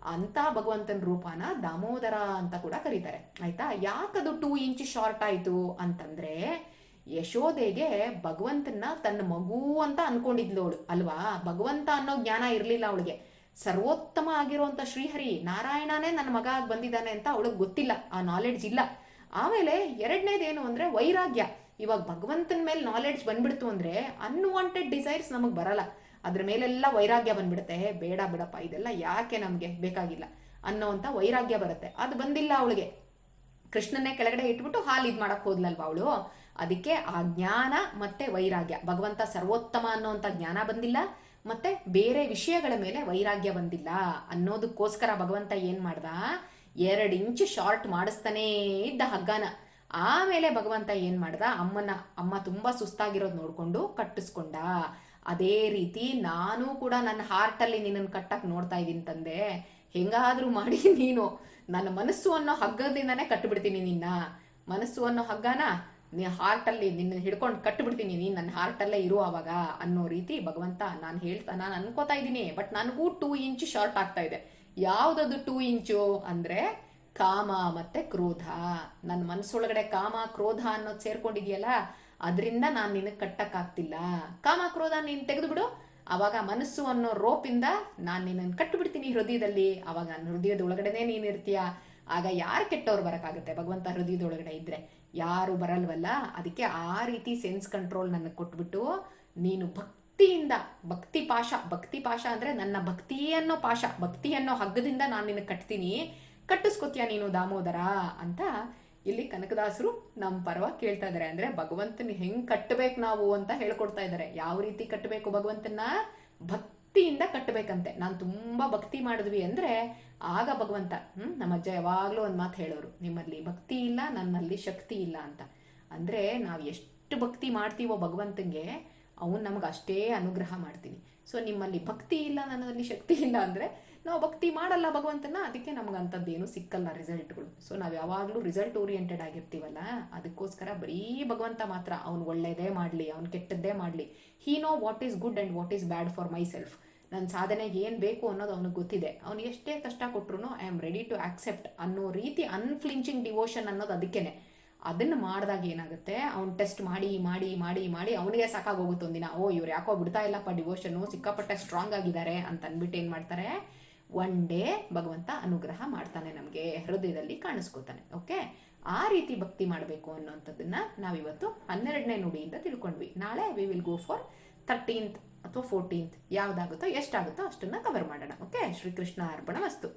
ಅಂತ ಭಗವಂತನ ರೂಪನ ದಾಮೋದರ ಅಂತ ಕೂಡ ಕರೀತಾರೆ. ಆಯ್ತಾ? ಯಾಕದು ಟೂ ಇಂಚ್ ಶಾರ್ಟ್ ಆಯ್ತು ಅಂತಂದ್ರೆ ಯಶೋದೆಗೆ ಭಗವಂತನ ತನ್ನ ಮಗು ಅಂತ ಅನ್ಕೊಂಡಿದ್ಲು ಅವಳು, ಅಲ್ವಾ? ಭಗವಂತ ಅನ್ನೋ ಜ್ಞಾನ ಇರಲಿಲ್ಲ ಅವಳಿಗೆ. ಸರ್ವೋತ್ತಮ ಆಗಿರುವಂತ ಶ್ರೀಹರಿ ನಾರಾಯಣನೇ ನನ್ನ ಮಗ ಆಗಿ ಬಂದಿದ್ದಾನೆ ಅಂತ ಅವಳಿಗೆ ಗೊತ್ತಿಲ್ಲ. ಆ ನಾಲೆಡ್ಜ್ ಇಲ್ಲ. ಆಮೇಲೆ ಎರಡನೇದೇನು ಅಂದರೆ ವೈರಾಗ್ಯ. ಇವಾಗ ಭಗವಂತನ ಮೇಲೆ ನಾಲೆಡ್ಜ್ ಬಂದ್ಬಿಡ್ತು ಅಂದರೆ ಅನ್ವಾಂಟೆಡ್ ಡಿಸೈರ್ಸ್ ನಮಗೆ ಬರಲ್ಲ. ಅದ್ರ ಮೇಲೆಲ್ಲ ವೈರಾಗ್ಯ ಬಂದ್ಬಿಡುತ್ತೆ. "ಹೇ, ಬೇಡ ಬಿಡಪ್ಪ ಇದೆಲ್ಲ ಯಾಕೆ ನಮಗೆ ಬೇಕಾಗಿಲ್ಲ ಅನ್ನೋವಂಥ ವೈರಾಗ್ಯ ಬರುತ್ತೆ. ಅದು ಬಂದಿಲ್ಲ ಅವಳಿಗೆ. ಕೃಷ್ಣನ್ನೇ ಕೆಳಗಡೆ ಇಟ್ಬಿಟ್ಟು ಹಾಲು ಇದು ಮಾಡಕ್ ಹೋದ್ಲಲ್ವಾ ಅವಳು? ಅದಕ್ಕೆ ಆ ಜ್ಞಾನ ಮತ್ತೆ ವೈರಾಗ್ಯ. ಭಗವಂತ ಸರ್ವೋತ್ತಮ ಅನ್ನೋವಂಥ ಜ್ಞಾನ ಬಂದಿಲ್ಲ ಮತ್ತೆ ಬೇರೆ ವಿಷಯಗಳ ಮೇಲೆ ವೈರಾಗ್ಯ ಬಂದಿಲ್ಲ ಅನ್ನೋದಕ್ಕೋಸ್ಕರ ಭಗವಂತ ಏನ್ ಮಾಡ್ದ? ಎರಡು ಇಂಚು ಶಾರ್ಟ್ ಮಾಡಿಸ್ತಾನೇ ಇದ್ದ ಹಗ್ಗನ. ಆಮೇಲೆ ಭಗವಂತ ಏನು ಮಾಡ್ದ? ಅಮ್ಮನ, ಅಮ್ಮ ತುಂಬಾ ಸುಸ್ತಾಗಿರೋದು ನೋಡಿಕೊಂಡು ಕಟ್ಟಿಸ್ಕೊಂಡ. ಅದೇ ರೀತಿ ನಾನು ಕೂಡ ನನ್ನ ಹಾರ್ಟಲ್ಲಿ ನಿನ್ನನ್ನು ಕಟ್ಟಕ್ ನೋಡ್ತಾ ಇದ್ದೀನಿ ತಂದೆ. ಹೆಂಗಾದ್ರೂ ಮಾಡಿ ನೀನು. ನನ್ನ ಮನಸ್ಸು ಅನ್ನೋ ಹಗ್ಗದಿಂದನೇ ಕಟ್ಟಿಬಿಡ್ತೀನಿ ನಿನ್ನ. ಮನಸ್ಸು ಅನ್ನೋ ಹಗ್ಗನ ನೀ ಹಾರ್ಟಲ್ಲಿ ನಿನ್ನ ಹಿಡ್ಕೊಂಡು ಕಟ್ಟಿಬಿಡ್ತೀನಿ ನೀನು ನನ್ನ ಹಾರ್ಟಲ್ಲೇ ಇರು ಅವಾಗ ಅನ್ನೋ ರೀತಿ ಭಗವಂತ ನಾನು ಹೇಳ್ತಾ ನಾನು ಅನ್ಕೋತಾ ಇದ್ದೀನಿ. ಬಟ್ ನನಗೂ ಟೂ ಇಂಚ್ ಶಾರ್ಟ್ ಆಗ್ತಾ ಇದೆ. ಯಾವ್ದದು ಟೂ ಇಂಚು ಅಂದ್ರೆ ಕಾಮ ಮತ್ತೆ ಕ್ರೋಧ. ನನ್ನ ಮನಸ್ಸೊಳಗಡೆ ಕಾಮ, ಕ್ರೋಧ ಅನ್ನೋದು ಸೇರ್ಕೊಂಡಿದ್ಯಲ್ಲ, ಅದರಿಂದ ನಾನು ನಿನಗೆ ಕಟ್ಟಕ್ಕಾಗ್ತಿಲ್ಲ. ಕಾಮ, ಕ್ರೋಧ ನೀನು ತೆಗೆದುಬಿಡು ಅವಾಗ ಮನಸ್ಸು ಅನ್ನೋ ರೋಪಿಂದ ನಾನು ನಿನ್ನನ್ನು ಕಟ್ಟಿಬಿಡ್ತೀನಿ ಹೃದಯದಲ್ಲಿ. ಅವಾಗ ನನ್ನ ಹೃದಯದ ಒಳಗಡೆನೆ ನೀನು ಇರ್ತೀಯ. ಆಗ ಯಾರು ಕೆಟ್ಟವ್ರು ಬರೋಕ್ಕಾಗುತ್ತೆ? ಭಗವಂತ ಹೃದಯದ ಒಳಗಡೆ ಇದ್ರೆ. ಯಾರು ಬರಲ್ವಲ್ಲ? ಅದಕ್ಕೆ ಆ ರೀತಿ ಸೆನ್ಸ್ ಕಂಟ್ರೋಲ್ ನನಗೆ ಕೊಟ್ಬಿಟ್ಟು ನೀನು ಭಕ್ತಿಯಿಂದ, ಭಕ್ತಿ ಪಾಶ ಭಕ್ತಿ ಪಾಶ ಅಂದ್ರೆ ನನ್ನ ಭಕ್ತಿ ಅನ್ನೋ ಪಾಶ ಭಕ್ತಿ ಅನ್ನೋ ಹಗ್ಗದಿಂದ ನಾನು ನಿನಗೆ ಕಟ್ತೀನಿ. ಕಟ್ಟಿಸ್ಕೊತೀಯ ನೀನು ದಾಮೋದರ? ಅಂತ ಇಲ್ಲಿ ಕನಕದಾಸರು ನಮ್ಮ ಪರವಾಗಿ ಕೇಳ್ತಾ ಇದಾರೆ. ಅಂದ್ರೆ ಭಗವಂತನ ಹೆಂಗ್ ಕಟ್ಟಬೇಕು ನಾವು ಅಂತ ಹೇಳ್ಕೊಡ್ತಾ ಇದ್ದಾರೆ ಯಾವ ರೀತಿ ಕಟ್ಟಬೇಕು ಭಗವಂತನ ಭಕ್ತಿಯಿಂದ ಕಟ್ಟಬೇಕಂತೆ ನಾನು ತುಂಬಾ ಭಕ್ತಿ ಮಾಡಿದ್ವಿ ಅಂದ್ರೆ ಆಗ ಭಗವಂತ, ಹ್ಮ್, ನಮ್ಮ ಅಜ್ಜ ಯಾವಾಗ್ಲೂ ಒಂದ್ ಮಾತು ಹೇಳೋರು. ನಿಮ್ಮಲ್ಲಿ ಭಕ್ತಿ ಇಲ್ಲ, ನನ್ನಲ್ಲಿ ಶಕ್ತಿ ಇಲ್ಲ ಅಂತ. ಅಂದ್ರೆ ನಾವು ಎಷ್ಟು ಭಕ್ತಿ ಮಾಡ್ತೀವೋ ಭಗವಂತಂಗೆ ಅವನು ನಮಗೆ ಅಷ್ಟೇ ಅನುಗ್ರಹ ಮಾಡ್ತೀನಿ. ಸೊ ನಿಮ್ಮಲ್ಲಿ ಭಕ್ತಿ ಇಲ್ಲ, ನನ್ನಲ್ಲಿ ಶಕ್ತಿ ಇಲ್ಲ ಅಂದರೆ ನಾವು ಭಕ್ತಿ ಮಾಡಲ್ಲ ಭಗವಂತನ, ಅದಕ್ಕೆ ನಮ್ಗೆ ಅಂಥದ್ದೇನು ಸಿಕ್ಕಲ್ಲ ರಿಸಲ್ಟ್ಗಳು. ಸೊ ನಾವು ಯಾವಾಗಲೂ ರಿಸಲ್ಟ್ ಓರಿಯೆಂಟೆಡ್ ಆಗಿರ್ತೀವಲ್ಲ, ಅದಕ್ಕೋಸ್ಕರ ಬರೀ ಭಗವಂತ ಮಾತ್ರ ಅವ್ನು ಒಳ್ಳೆಯದೇ ಮಾಡಲಿ, ಅವ್ನು ಕೆಟ್ಟದ್ದೇ ಮಾಡಲಿ. He know what is good and what is bad for my self ನನ್ನ ಸಾಧನೆಗೆ ಏನು ಬೇಕು ಅನ್ನೋದು ಅವನಿಗೆ ಗೊತ್ತಿದೆ. ಅವ್ನು ಎಷ್ಟೇ ಕಷ್ಟ ಕೊಟ್ಟರು I am ready to accept ಅನ್ನೋ ರೀತಿ ಅನ್ಫ್ಲಿಂಚಿಂಗ್ ಡಿವೋಷನ್ ಅನ್ನೋದು ಅದಕ್ಕೇನೆ. ಅದನ್ನ ಮಾಡಿದಾಗ ಏನಾಗುತ್ತೆ? ಅವ್ನು ಟೆಸ್ಟ್ ಮಾಡಿ ಮಾಡಿ ಮಾಡಿ ಮಾಡಿ ಅವನಿಗೆ ಸಾಕಾಗೋಗುತ್ತೆ ಒಂದಿನ. ಓ, ಇವ್ರು ಯಾಕೋ ಬಿಡ್ತಾ ಇಲ್ಲಪ್ಪ ಡಿವೋಷನ್ನು ಸಿಕ್ಕಾಪಟ್ಟೆ ಸ್ಟ್ರಾಂಗ್ ಆಗಿದ್ದಾರೆ ಅಂತ ಅಂದ್ಬಿಟ್ಟು ಏನು ಮಾಡ್ತಾರೆ? ಒನ್ ಡೇ ಭಗವಂತ ಅನುಗ್ರಹ ಮಾಡ್ತಾನೆ ನಮಗೆ, ಹೃದಯದಲ್ಲಿ ಕಾಣಿಸ್ಕೋತಾನೆ ಓಕೆ ಆ ರೀತಿ ಭಕ್ತಿ ಮಾಡಬೇಕು ಅನ್ನೋಂಥದ್ದನ್ನ ನಾವಿವತ್ತು ಹನ್ನೆರಡನೇ ನುಡಿಯಿಂದ ತಿಳ್ಕೊಂಡ್ವಿ. ನಾಳೆ we will go for thirteenth ಅಥವಾ ಫೋರ್ಟೀನ್ತ್ ಯಾವ್ದಾಗುತ್ತೋ, ಎಷ್ಟಾಗುತ್ತೋ ಅಷ್ಟನ್ನ ಕವರ್ ಮಾಡೋಣ ಓಕೆ ಶ್ರೀಕೃಷ್ಣ ಅರ್ಪಣ ವಸ್ತು.